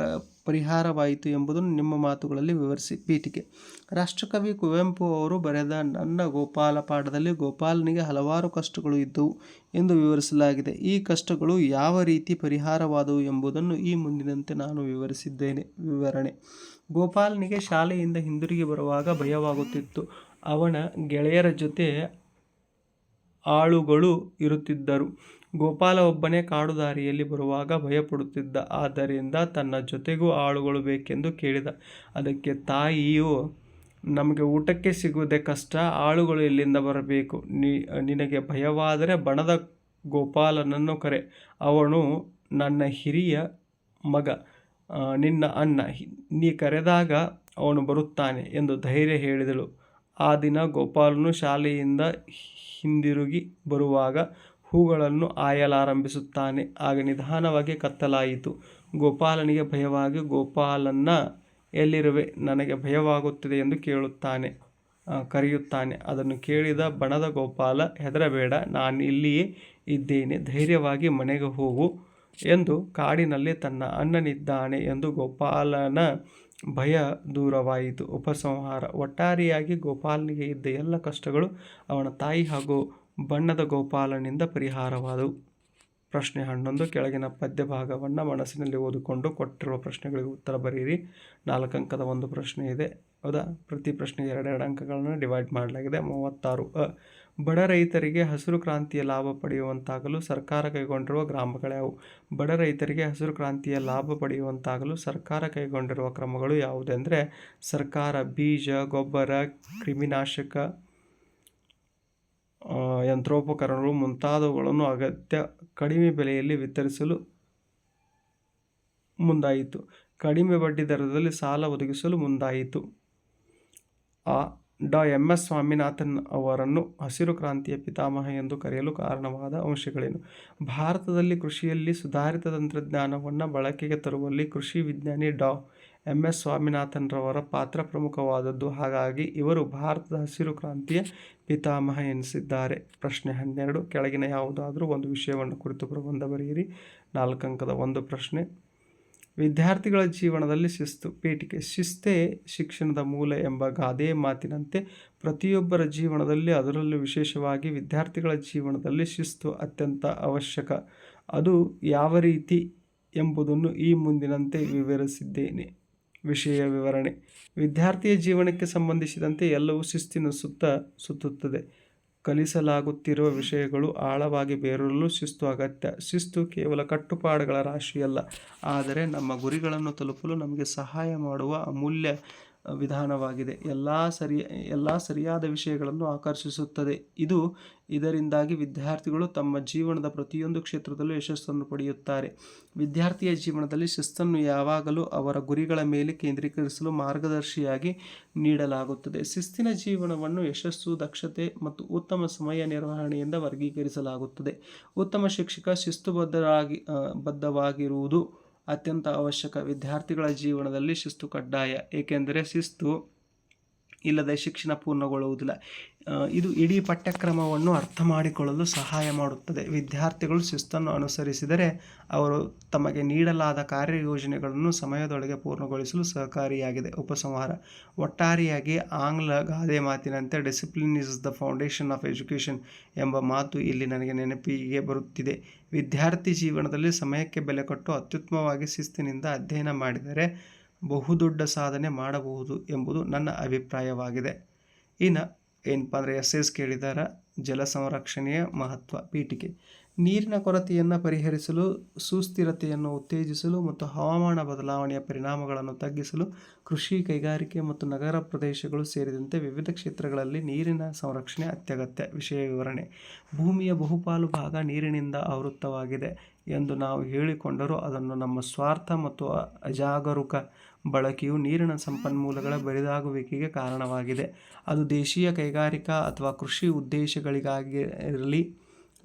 ಪರಿಹಾರವಾಯಿತು ಎಂಬುದನ್ನು ನಿಮ್ಮ ಮಾತುಗಳಲ್ಲಿ ವಿವರಿಸಿ. ಪೀಠಿಕೆ. ರಾಷ್ಟ್ರಕವಿ ಕುವೆಂಪು ಅವರು ಬರೆದ ನನ್ನ ಗೋಪಾಲ ಪಾಠದಲ್ಲಿ ಗೋಪಾಲನಿಗೆ ಹಲವಾರು ಕಷ್ಟಗಳು ಇದ್ದವು ಎಂದು ವಿವರಿಸಲಾಗಿದೆ. ಈ ಕಷ್ಟಗಳು ಯಾವ ರೀತಿ ಪರಿಹಾರವಾದವು ಎಂಬುದನ್ನು ಈ ಮುಂದಿನಂತೆ ನಾನು ವಿವರಿಸಿದ್ದೇನೆ. ವಿವರಣೆ. ಗೋಪಾಲನಿಗೆ ಶಾಲೆಯಿಂದ ಹಿಂದಿರುಗಿ ಬರುವಾಗ ಭಯವಾಗುತ್ತಿತ್ತು. ಅವನ ಗೆಳೆಯರ ಜೊತೆ ಆಳುಗಳು ಇರುತ್ತಿದ್ದರು. ಗೋಪಾಲ ಒಬ್ಬನೇ ಕಾಡು ದಾರಿಯಲ್ಲಿ ಬರುವಾಗ ಭಯಪಡುತ್ತಿದ್ದ. ಆದ್ದರಿಂದ ತನ್ನ ಜೊತೆಗೂ ಆಳುಗಳು ಬೇಕೆಂದು ಕೇಳಿದ. ಅದಕ್ಕೆ ತಾಯಿಯು, ನಮಗೆ ಊಟಕ್ಕೆ ಸಿಗುವುದೇ ಕಷ್ಟ, ಆಳುಗಳು ಎಲ್ಲಿಂದ ಬರಬೇಕು? ನಿನಗೆ ಭಯವಾದರೆ ಬಣದ ಗೋಪಾಲನನ್ನು ಕರೆ. ಅವನು ನನ್ನ ಹಿರಿಯ ಮಗ ನಿನ್ನ ಅಣ್ಣ. ನೀ ಕರೆದಾಗ ಅವನು ಬರುತ್ತಾನೆ ಎಂದು ಧೈರ್ಯ ಹೇಳಿದಳು. ಆ ದಿನ ಗೋಪಾಲನು ಶಾಲೆಯಿಂದ ಹಿಂದಿರುಗಿ ಬರುವಾಗ ಹೂಗಳನ್ನು ಆಯಲಾರಂಭಿಸುತ್ತಾನೆ. ಆಗ ನಿಧಾನವಾಗಿ ಕತ್ತಲಾಯಿತು. ಗೋಪಾಲನಿಗೆ ಭಯವಾಗಿ ಗೋಪಾಲನ್ನ ಎಲ್ಲಿರುವೆ? ನನಗೆ ಭಯವಾಗುತ್ತಿದೆ ಎಂದು ಕೇಳುತ್ತಾನೆ ಕರೆಯುತ್ತಾನೆ. ಅದನ್ನು ಕೇಳಿದ ಬಣದ ಗೋಪಾಲ, ಹೆದರಬೇಡ, ನಾನು ಇಲ್ಲಿಯೇ ಇದ್ದೇನೆ, ಧೈರ್ಯವಾಗಿ ಮನೆಗೆ ಹೋಗು ಎಂದು ಕಾಡಿನಲ್ಲಿ ತನ್ನ ಅಣ್ಣನಿದ್ದಾನೆ ಎಂದು ಗೋಪಾಲನ ಭಯ ದೂರವಾಯಿತು. ಉಪಸಂಹಾರ. ಒಟ್ಟಾರೆಯಾಗಿ ಗೋಪಾಲನಿಗೆ ಇದ್ದ ಎಲ್ಲ ಕಷ್ಟಗಳು ಅವನ ತಾಯಿ ಹಾಗೂ ಬಣ್ಣದ ಗೋಪಾಲನಿಂದ ಪರಿಹಾರವಾದವು. ಪ್ರಶ್ನೆ ಹನ್ನೊಂದು. ಕೆಳಗಿನ ಪದ್ಯ ಭಾಗವನ್ನು ಮನಸ್ಸಿನಲ್ಲಿ ಓದಿಕೊಂಡು ಕೊಟ್ಟಿರುವ ಪ್ರಶ್ನೆಗಳಿಗೆ ಉತ್ತರ ಬರೆಯಿರಿ. ನಾಲ್ಕು ಅಂಕದ ಒಂದು ಪ್ರಶ್ನೆ ಇದೆ. ಹೌದಾ? ಪ್ರತಿ ಪ್ರಶ್ನೆಗೆ ಎರಡೆರಡು ಅಂಕಗಳನ್ನು ಡಿವೈಡ್ ಮಾಡಲಾಗಿದೆ. ಮೂವತ್ತಾರು. ಅ. ಬಡ ರೈತರಿಗೆ ಹಸಿರು ಕ್ರಾಂತಿಯ ಲಾಭ ಪಡೆಯುವಂತಾಗಲು ಸರ್ಕಾರ ಕೈಗೊಂಡಿರುವ ಗ್ರಾಮಗಳ್ಯಾವು ಬಡ ರೈತರಿಗೆ ಹಸಿರು ಕ್ರಾಂತಿಯ ಲಾಭ ಪಡೆಯುವಂತಾಗಲು ಸರ್ಕಾರ ಕೈಗೊಂಡಿರುವ ಕ್ರಮಗಳು ಯಾವುದೆಂದರೆ, ಸರ್ಕಾರ ಬೀಜ, ಗೊಬ್ಬರ, ಕ್ರಿಮಿನಾಶಕ ಯಂತ್ರೋಪಕರಣಗಳು ಮುಂತಾದವುಗಳನ್ನು ಅಗತ್ಯ ಕಡಿಮೆ ಬೆಲೆಯಲ್ಲಿ ವಿತರಿಸಲು ಮುಂದಾಯಿತು. ಕಡಿಮೆ ಬಡ್ಡಿ ದರದಲ್ಲಿ ಸಾಲ ಒದಗಿಸಲು ಮುಂದಾಯಿತು. ಆ ಡಾ ಎಂ ಎಸ್ ಸ್ವಾಮಿನಾಥನ್ ಅವರನ್ನು ಹಸಿರು ಕ್ರಾಂತಿಯ ಪಿತಾಮಹ ಎಂದು ಕರೆಯಲು ಕಾರಣವಾದ ಅಂಶಗಳೇನು? ಭಾರತದಲ್ಲಿ ಕೃಷಿಯಲ್ಲಿ ಸುಧಾರಿತ ತಂತ್ರಜ್ಞಾನವನ್ನು ಬಳಕೆಗೆ ತರುವಲ್ಲಿ ಕೃಷಿ ವಿಜ್ಞಾನಿ ಡಾ ಎಂ ಎಸ್ ಸ್ವಾಮಿನಾಥನ್ರವರ ಪಾತ್ರ ಪ್ರಮುಖವಾದದ್ದು. ಹಾಗಾಗಿ ಇವರು ಭಾರತದ ಹಸಿರು ಕ್ರಾಂತಿಯ ಪಿತಾಮಹ ಎನಿಸಿದ್ದಾರೆ. ಪ್ರಶ್ನೆ ಹನ್ನೆರಡು, ಕೆಳಗಿನ ಯಾವುದಾದರೂ ಒಂದು ವಿಷಯವನ್ನು ಕುರಿತು ಪ್ರಬಂಧ ಬರೆಯಿರಿ. ನಾಲ್ಕು ಅಂಕದ ಒಂದು ಪ್ರಶ್ನೆ. ವಿದ್ಯಾರ್ಥಿಗಳ ಜೀವನದಲ್ಲಿ ಶಿಸ್ತು, ಪೀಠಿಕೆ, ಶಿಸ್ತೇ, ಶಿಕ್ಷಣದ ಮೂಲ ಎಂಬ ಗಾದೆ ಮಾತಿನಂತೆ ಪ್ರತಿಯೊಬ್ಬರ ಜೀವನದಲ್ಲಿ ಅದರಲ್ಲೂ ವಿಶೇಷವಾಗಿ ವಿದ್ಯಾರ್ಥಿಗಳ ಜೀವನದಲ್ಲಿ ಶಿಸ್ತು ಅತ್ಯಂತ ಅವಶ್ಯಕ. ಅದು ಯಾವ ರೀತಿ ಎಂಬುದನ್ನು ಈ ಮುಂದಿನಂತೆ ವಿವರಿಸಿದ್ದೇನೆ. ವಿಷಯ ವಿವರಣೆ. ವಿದ್ಯಾರ್ಥಿಯ ಜೀವನಕ್ಕೆ ಸಂಬಂಧಿಸಿದಂತೆ ಎಲ್ಲವೂ ಶಿಸ್ತಿನ ಸುತ್ತ ಸುತ್ತುತ್ತದೆ. ಕಲಿಸಲಾಗುತ್ತಿರುವ ವಿಷಯಗಳು ಆಳವಾಗಿ ಬೇರಲು ಶಿಸ್ತು ಅಗತ್ಯ. ಶಿಸ್ತು ಕೇವಲ ಕಟ್ಟುಪಾಡುಗಳ ರಾಶಿಯಲ್ಲ. ಆದರೆ ನಮ್ಮ ಗುರಿಗಳನ್ನು ತಲುಪಲು ನಮಗೆ ಸಹಾಯ ಮಾಡುವ ಅಮೂಲ್ಯ ವಿಧಾನವಾಗಿದೆ. ಎಲ್ಲ ಸರಿ ಎಲ್ಲ ಸರಿಯಾದ ವಿಷಯಗಳನ್ನು ಆಕರ್ಷಿಸುತ್ತದೆ. ಇದು ಇದರಿಂದಾಗಿ ವಿದ್ಯಾರ್ಥಿಗಳು ತಮ್ಮ ಜೀವನದ ಪ್ರತಿಯೊಂದು ಕ್ಷೇತ್ರದಲ್ಲೂ ಯಶಸ್ಸನ್ನು ಪಡೆಯುತ್ತಾರೆ. ವಿದ್ಯಾರ್ಥಿಯ ಜೀವನದಲ್ಲಿ ಶಿಸ್ತನ್ನು ಯಾವಾಗಲೂ ಅವರ ಗುರಿಗಳ ಮೇಲೆ ಕೇಂದ್ರೀಕರಿಸಲು ಮಾರ್ಗದರ್ಶಿಯಾಗಿ ನೀಡಲಾಗುತ್ತದೆ. ಶಿಸ್ತಿನ ಜೀವನವನ್ನು ಯಶಸ್ಸು, ದಕ್ಷತೆ ಮತ್ತು ಉತ್ತಮ ಸಮಯ ನಿರ್ವಹಣೆಯಿಂದ ವರ್ಗೀಕರಿಸಲಾಗುತ್ತದೆ. ಉತ್ತಮ ಶಿಕ್ಷಕ ಶಿಸ್ತುಬದ್ಧರಾಗಿ ಬದ್ಧವಾಗಿರುವುದು ಅತ್ಯಂತ ಅವಶ್ಯಕ ವಿದ್ಯಾರ್ಥಿಗಳ ಜೀವನದಲ್ಲಿ ಶಿಸ್ತು ಕಡ್ಡಾಯ ಏಕೆಂದರೆ ಶಿಸ್ತು ಇಲ್ಲದೆ ಶಿಕ್ಷಣ ಪೂರ್ಣಗೊಳ್ಳುವುದಿಲ್ಲ. ಇದು ಇಡೀ ಪಠ್ಯಕ್ರಮವನ್ನು ಅರ್ಥ ಮಾಡಿಕೊಳ್ಳಲು ಸಹಾಯ ಮಾಡುತ್ತದೆ. ವಿದ್ಯಾರ್ಥಿಗಳು ಶಿಸ್ತನ್ನು ಅನುಸರಿಸಿದರೆ ಅವರು ತಮಗೆ ನೀಡಲಾದ ಕಾರ್ಯಯೋಜನೆಗಳನ್ನು ಸಮಯದೊಳಗೆ ಪೂರ್ಣಗೊಳಿಸಲು ಸಹಕಾರಿಯಾಗಿದೆ. ಉಪಸಂಹಾರ. ಒಟ್ಟಾರೆಯಾಗಿ ಆಂಗ್ಲ ಗಾದೆ ಮಾತಿನಂತೆ discipline is the foundation of education ಎಂಬ ಮಾತು ಇಲ್ಲಿ ನನಗೆ ನೆನಪಿಗೆ ಬರುತ್ತಿದೆ. ವಿದ್ಯಾರ್ಥಿ ಜೀವನದಲ್ಲಿ ಸಮಯಕ್ಕೆ ಬೆಲೆ ಕೊಟ್ಟು ಅತ್ಯುತ್ತಮವಾಗಿ ಶಿಸ್ತಿನಿಂದ ಅಧ್ಯಯನ ಮಾಡಿದರೆ ಬಹುದೊಡ್ಡ ಸಾಧನೆ ಮಾಡಬಹುದು ಎಂಬುದು ನನ್ನ ಅಭಿಪ್ರಾಯವಾಗಿದೆ. ಇನ್ನು ಏನಪ್ಪ ಅಂದರೆ ಎಸ್ ಎಸ್ ಕೇಳಿದಾರ. ಜಲ ಸಂರಕ್ಷಣೆಯ ಮಹತ್ವ. ಪೀಠಿಕೆ. ನೀರಿನ ಕೊರತೆಯನ್ನು ಪರಿಹರಿಸಲು, ಸುಸ್ಥಿರತೆಯನ್ನು ಉತ್ತೇಜಿಸಲು ಮತ್ತು ಹವಾಮಾನ ಬದಲಾವಣೆಯ ಪರಿಣಾಮಗಳನ್ನು ತಗ್ಗಿಸಲು ಕೃಷಿ, ಕೈಗಾರಿಕೆ ಮತ್ತು ನಗರ ಪ್ರದೇಶಗಳು ಸೇರಿದಂತೆ ವಿವಿಧ ಕ್ಷೇತ್ರಗಳಲ್ಲಿ ನೀರಿನ ಸಂರಕ್ಷಣೆ ಅತ್ಯಗತ್ಯ. ವಿಷಯ ವಿವರಣೆ. ಭೂಮಿಯ ಬಹುಪಾಲು ಭಾಗ ನೀರಿನಿಂದ ಆವೃತ್ತವಾಗಿದೆ ಎಂದು ನಾವು ಹೇಳಿಕೊಂಡರೂ ಅದನ್ನು ನಮ್ಮ ಸ್ವಾರ್ಥ ಮತ್ತು ಅಜಾಗರೂಕ ಬಳಕೆಯು ನೀರಿನ ಸಂಪನ್ಮೂಲಗಳ ಬರಿದಾಗುವಿಕೆಗೆ ಕಾರಣವಾಗಿದೆ. ಅದು ದೇಶೀಯ ಕೈಗಾರಿಕಾ ಅಥವಾ ಕೃಷಿ ಉದ್ದೇಶಗಳಿಗಾಗಿ ಇರಲಿ,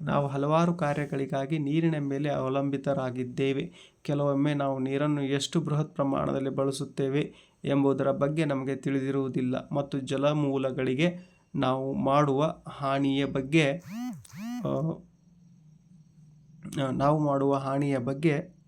ನಾವು ಹಲವಾರು ಕಾರ್ಯಗಳಿಗಾಗಿ ನೀರಿನ ಮೇಲೆ ಅವಲಂಬಿತರಾಗಿದ್ದೇವೆ. ಕೆಲವೊಮ್ಮೆ ನಾವು ನೀರನ್ನು ಎಷ್ಟು ಬೃಹತ್ ಪ್ರಮಾಣದಲ್ಲಿ ಬಳಸುತ್ತೇವೆ ಎಂಬುದರ ಬಗ್ಗೆ ನಮಗೆ ತಿಳಿದಿರುವುದಿಲ್ಲ ಮತ್ತು ಜಲಮೂಲಗಳಿಗೆ ನಾವು ಮಾಡುವ ಹಾನಿಯ ಬಗ್ಗೆ ನಾವು ಮಾಡುವ ಹಾನಿಯ ಬಗ್ಗೆ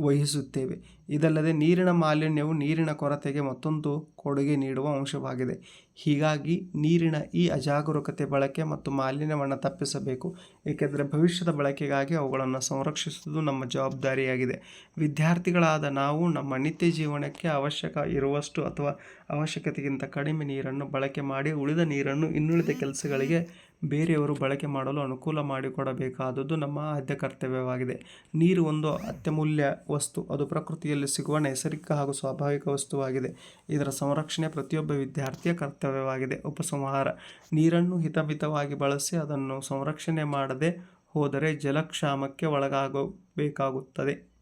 ವಹಿಸುತ್ತೇವೆ. ಇದಲ್ಲದೆ ನೀರಿನ ಮಾಲಿನ್ಯವು ನೀರಿನ ಕೊರತೆಗೆ ಮತ್ತೊಂದು ಕೊಡುಗೆ ನೀಡುವ ಅಂಶವಾಗಿದೆ. ಹೀಗಾಗಿ ನೀರಿನ ಈ ಅಜಾಗರೂಕತೆ ಬಳಕೆ ಮತ್ತು ಮಾಲಿನ್ಯವನ್ನು ತಪ್ಪಿಸಬೇಕು. ಏಕೆಂದರೆ ಭವಿಷ್ಯದ ಬಳಕೆಗಾಗಿ ಅವುಗಳನ್ನು ಸಂರಕ್ಷಿಸುವುದು ನಮ್ಮ ಜವಾಬ್ದಾರಿಯಾಗಿದೆ. ವಿದ್ಯಾರ್ಥಿಗಳಾದ ನಾವು ನಮ್ಮ ನಿತ್ಯ ಜೀವನಕ್ಕೆ ಅವಶ್ಯಕ ಇರುವಷ್ಟು ಅಥವಾ ಅವಶ್ಯಕತೆಗಿಂತ ಕಡಿಮೆ ನೀರನ್ನು ಬಳಕೆ ಮಾಡಿ ಉಳಿದ ನೀರನ್ನು ಇನ್ನುಳಿದ ಕೆಲಸಗಳಿಗೆ ಬೇರೆಯವರು ಬಳಕೆ ಮಾಡಲು ಅನುಕೂಲ ಮಾಡಿಕೊಡಬೇಕಾದದ್ದು ನಮ್ಮ ಆದ್ಯ ಕರ್ತವ್ಯವಾಗಿದೆ. ನೀರು ಒಂದು ಅತ್ಯಮೂಲ್ಯ ವಸ್ತು, ಅದು ಪ್ರಕೃತಿಯಲ್ಲಿ ಸಿಗುವ ನೈಸರ್ಗಿಕ ಹಾಗೂ ಸ್ವಾಭಾವಿಕ ವಸ್ತುವಾಗಿದೆ. ಇದರ ಸಂರಕ್ಷಣೆ ಪ್ರತಿಯೊಬ್ಬ ವಿದ್ಯಾರ್ಥಿಯ ಕರ್ತವ್ಯವಾಗಿದೆ. ಉಪಸಂಹಾರ, ನೀರನ್ನು ಹಿತಮಿತವಾಗಿ ಬಳಸಿ ಅದನ್ನು ಸಂರಕ್ಷಣೆ ಮಾಡದೆ ಹೋದರೆ ಜಲಕ್ಷಾಮಕ್ಕೆ ಒಳಗಾಗಬೇಕಾಗುತ್ತದೆ.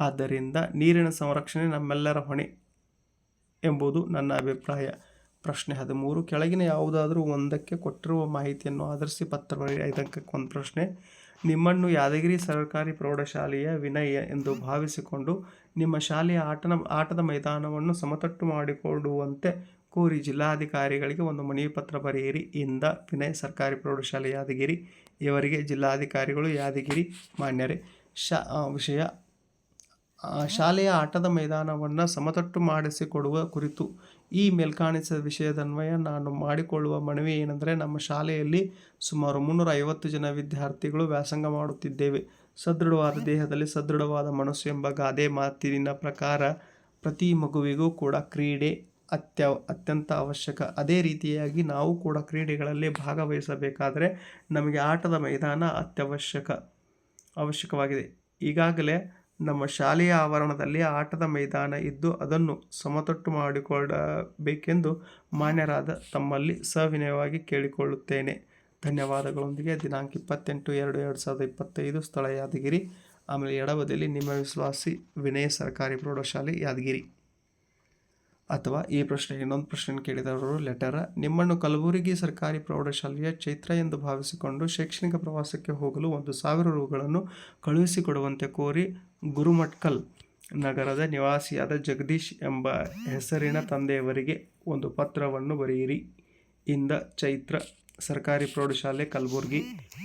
ಆದ್ದರಿಂದ ನೀರಿನ ಸಂರಕ್ಷಣೆ ನಮ್ಮೆಲ್ಲರ ಹೊಣೆ ಎಂಬುದು ನನ್ನ ಅಭಿಪ್ರಾಯ. ಪ್ರಶ್ನೆ ಹದಿಮೂರು. ಕೆಳಗಿನ ಯಾವುದಾದರೂ ಒಂದಕ್ಕೆ ಕೊಟ್ಟಿರುವ ಮಾಹಿತಿಯನ್ನು ಆಧರಿಸಿ ಪತ್ರ ಬರೆಯಿರಿ. ಐದಕ್ಕೆ ಒಂದು ಪ್ರಶ್ನೆ. ನಿಮ್ಮನ್ನು ಯಾದಗಿರಿ ಸರ್ಕಾರಿ ಪ್ರೌಢಶಾಲೆಯ ವಿನಯ ಎಂದು ಭಾವಿಸಿಕೊಂಡು ನಿಮ್ಮ ಶಾಲೆಯ ಆಟನ, ಆಟದ ಮೈದಾನವನ್ನು ಸಮತಟ್ಟು ಮಾಡಿಕೊಡುವಂತೆ ಕೋರಿ ಜಿಲ್ಲಾಧಿಕಾರಿಗಳಿಗೆ ಒಂದು ಮನವಿ ಪತ್ರ ಬರೆಯಿರಿ. ಇಂದ ವಿನಯ್ ಸರ್ಕಾರಿ ಪ್ರೌಢಶಾಲೆ ಯಾದಗಿರಿ. ಇವರಿಗೆ ಜಿಲ್ಲಾಧಿಕಾರಿಗಳು ಯಾದಗಿರಿ ಮಾನ್ಯರೇ. ಶಾ ವಿಷಯ. ಶಾಲೆಯ ಆಟದ ಮೈದಾನವನ್ನು ಸಮತಟ್ಟು ಮಾಡಿಸಿಕೊಡುವ ಕುರಿತು ಈ ಮೇಲ್ಕಾಣಿಸಿದ ವಿಷಯದನ್ವಯ ನಾನು ಮಾಡಿಕೊಳ್ಳುವ ಮನವಿ ಏನೆಂದರೆ ನಮ್ಮ ಶಾಲೆಯಲ್ಲಿ ಸುಮಾರು ಮುನ್ನೂರ ಐವತ್ತು ಜನ ವಿದ್ಯಾರ್ಥಿಗಳು ವ್ಯಾಸಂಗ ಮಾಡುತ್ತಿದ್ದೇವೆ. ಸದೃಢವಾದ ದೇಹದಲ್ಲಿ ಸದೃಢವಾದ ಮನಸ್ಸು ಎಂಬ ಗಾದೆ ಮಾತಿನ ಪ್ರಕಾರ ಪ್ರತಿ ಮಗುವಿಗೂ ಕೂಡ ಕ್ರೀಡೆ ಅತ್ಯ ಅತ್ಯಂತ ಅವಶ್ಯಕ. ಅದೇ ರೀತಿಯಾಗಿ ನಾವು ಕೂಡ ಕ್ರೀಡೆಗಳಲ್ಲಿ ಭಾಗವಹಿಸಬೇಕಾದರೆ ನಮಗೆ ಆಟದ ಮೈದಾನ ಅತ್ಯವಶ್ಯಕ, ಅವಶ್ಯಕವಾಗಿದೆ. ಈಗಾಗಲೇ ನಮ್ಮ ಶಾಲೆಯ ಆವರಣದಲ್ಲಿ ಆಟದ ಮೈದಾನ ಇದ್ದು ಅದನ್ನು ಸಮತಟ್ಟು ಮಾಡಿಕೊಳ್ಳಬೇಕೆಂದು ಮಾನ್ಯರಾದ ತಮ್ಮಲ್ಲಿ ಸವಿನಯವಾಗಿ ಕೇಳಿಕೊಳ್ಳುತ್ತೇನೆ. ಧನ್ಯವಾದಗಳೊಂದಿಗೆ ದಿನಾಂಕ ಇಪ್ಪತ್ತೆಂಟು ಎರಡು ಎರಡು ಸಾವಿರದ ಇಪ್ಪತ್ತೈದು ಸ್ಥಳ ಯಾದಗಿರಿ. ಆಮೇಲೆ ಎಡಬದಿಯಲ್ಲಿ ನಿಮ್ಮ ವಿಶ್ವಾಸಿ ವಿನಯ ಸರ್ಕಾರಿ ಪ್ರೌಢಶಾಲೆ ಯಾದಗಿರಿ. ಅಥವಾ ಈ ಪ್ರಶ್ನೆ ಇನ್ನೊಂದು ಪ್ರಶ್ನೆ ಕೇಳಿದವರು, ಲೆಟರ್, ನಿಮ್ಮನ್ನು ಕಲಬುರಗಿ ಸರ್ಕಾರಿ ಪ್ರೌಢಶಾಲೆಯ ಚೈತ್ರ ಎಂದು ಭಾವಿಸಿಕೊಂಡು ಶೈಕ್ಷಣಿಕ ಪ್ರವಾಸಕ್ಕೆ ಹೋಗಲು ಒಂದು ಸಾವಿರ ರೂಗಳನ್ನು ಕಳುಹಿಸಿಕೊಡುವಂತೆ ಕೋರಿ ಗುರುಮಟ್ಕಲ್ ನಗರದ ನಿವಾಸಿಯಾದ ಜಗದೀಶ್ ಎಂಬ ಹೆಸರಿನ ತಂದೆಯವರಿಗೆ ಒಂದು ಪತ್ರವನ್ನು ಬರೆಯಿರಿ. ಇಂದ ಚೈತ್ರ. ಸರ್ಕಾರಿ ಪ್ರೌಢಶಾಲೆ ಕಲಬುರಗಿ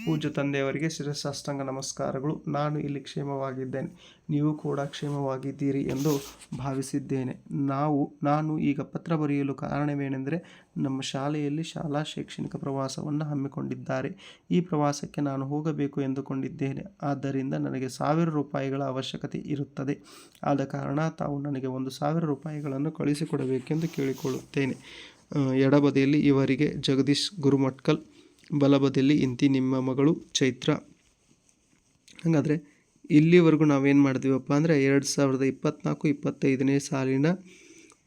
ಪೂಜ್ಯ ತಂದೆಯವರಿಗೆ ಶಿರಸಾಷ್ಟಾಂಗ ನಮಸ್ಕಾರಗಳು. ನಾನು ಇಲ್ಲಿ ಕ್ಷೇಮವಾಗಿದ್ದೇನೆ. ನೀವು ಕೂಡ ಕ್ಷೇಮವಾಗಿದ್ದೀರಿ ಎಂದು ಭಾವಿಸಿದ್ದೇನೆ. ನಾವು, ನಾನು ಈಗ ಪತ್ರ ಬರೆಯಲು ಕಾರಣವೇನೆಂದರೆ ನಮ್ಮ ಶಾಲೆಯಲ್ಲಿ ಶಾಲಾ ಶೈಕ್ಷಣಿಕ ಪ್ರವಾಸವನ್ನು ಹಮ್ಮಿಕೊಂಡಿದ್ದಾರೆ. ಈ ಪ್ರವಾಸಕ್ಕೆ ನಾನು ಹೋಗಬೇಕು ಎಂದುಕೊಂಡಿದ್ದೇನೆ. ಆದ್ದರಿಂದ ನನಗೆ ಸಾವಿರ ರೂಪಾಯಿಗಳ ಅವಶ್ಯಕತೆ ಇರುತ್ತದೆ. ಆದ ಕಾರಣ ತಾವು ನನಗೆ ಒಂದು ಸಾವಿರ ರೂಪಾಯಿಗಳನ್ನು ಕಳಿಸಿಕೊಡಬೇಕೆಂದು ಕೇಳಿಕೊಳ್ಳುತ್ತೇನೆ. ಎಡಬದಿಯಲ್ಲಿ ಇವರಿಗೆ ಜಗದೀಶ್ ಗುರುಮಟ್ಕಲ್, ಬಲಬದಿಯಲ್ಲಿ ಇಂತಿ ನಿಮ್ಮ ಮಗಳು ಚೈತ್ರ. ಹಾಗಾದರೆ ಇಲ್ಲಿವರೆಗೂ ನಾವೇನು ಮಾಡಿದ್ವಿಪ್ಪ ಅಂದರೆ ಎರಡು ಸಾವಿರದ ಇಪ್ಪತ್ತ್ನಾಲ್ಕು ಇಪ್ಪತ್ತೈದನೇ ಸಾಲಿನ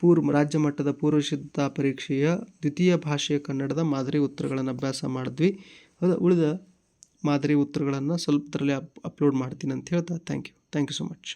ಪೂರ್ವ ರಾಜ್ಯ ಮಟ್ಟದ ಪೂರ್ವ ಸಿದ್ಧತಾ ಪರೀಕ್ಷೆಯ ದ್ವಿತೀಯ ಭಾಷೆಯ ಕನ್ನಡದ ಮಾದರಿ ಉತ್ತರಗಳನ್ನು ಅಭ್ಯಾಸ ಮಾಡಿದ್ವಿ. ಅದು ಉಳಿದ ಮಾದರಿ ಉತ್ತರಗಳನ್ನು ಸ್ವಲ್ಪದರಲ್ಲಿ ಅಪ್ ಅಪ್ಲೋಡ್ ಮಾಡ್ತೀನಿ ಅಂತ ಹೇಳ್ತಾ thank you thank you so much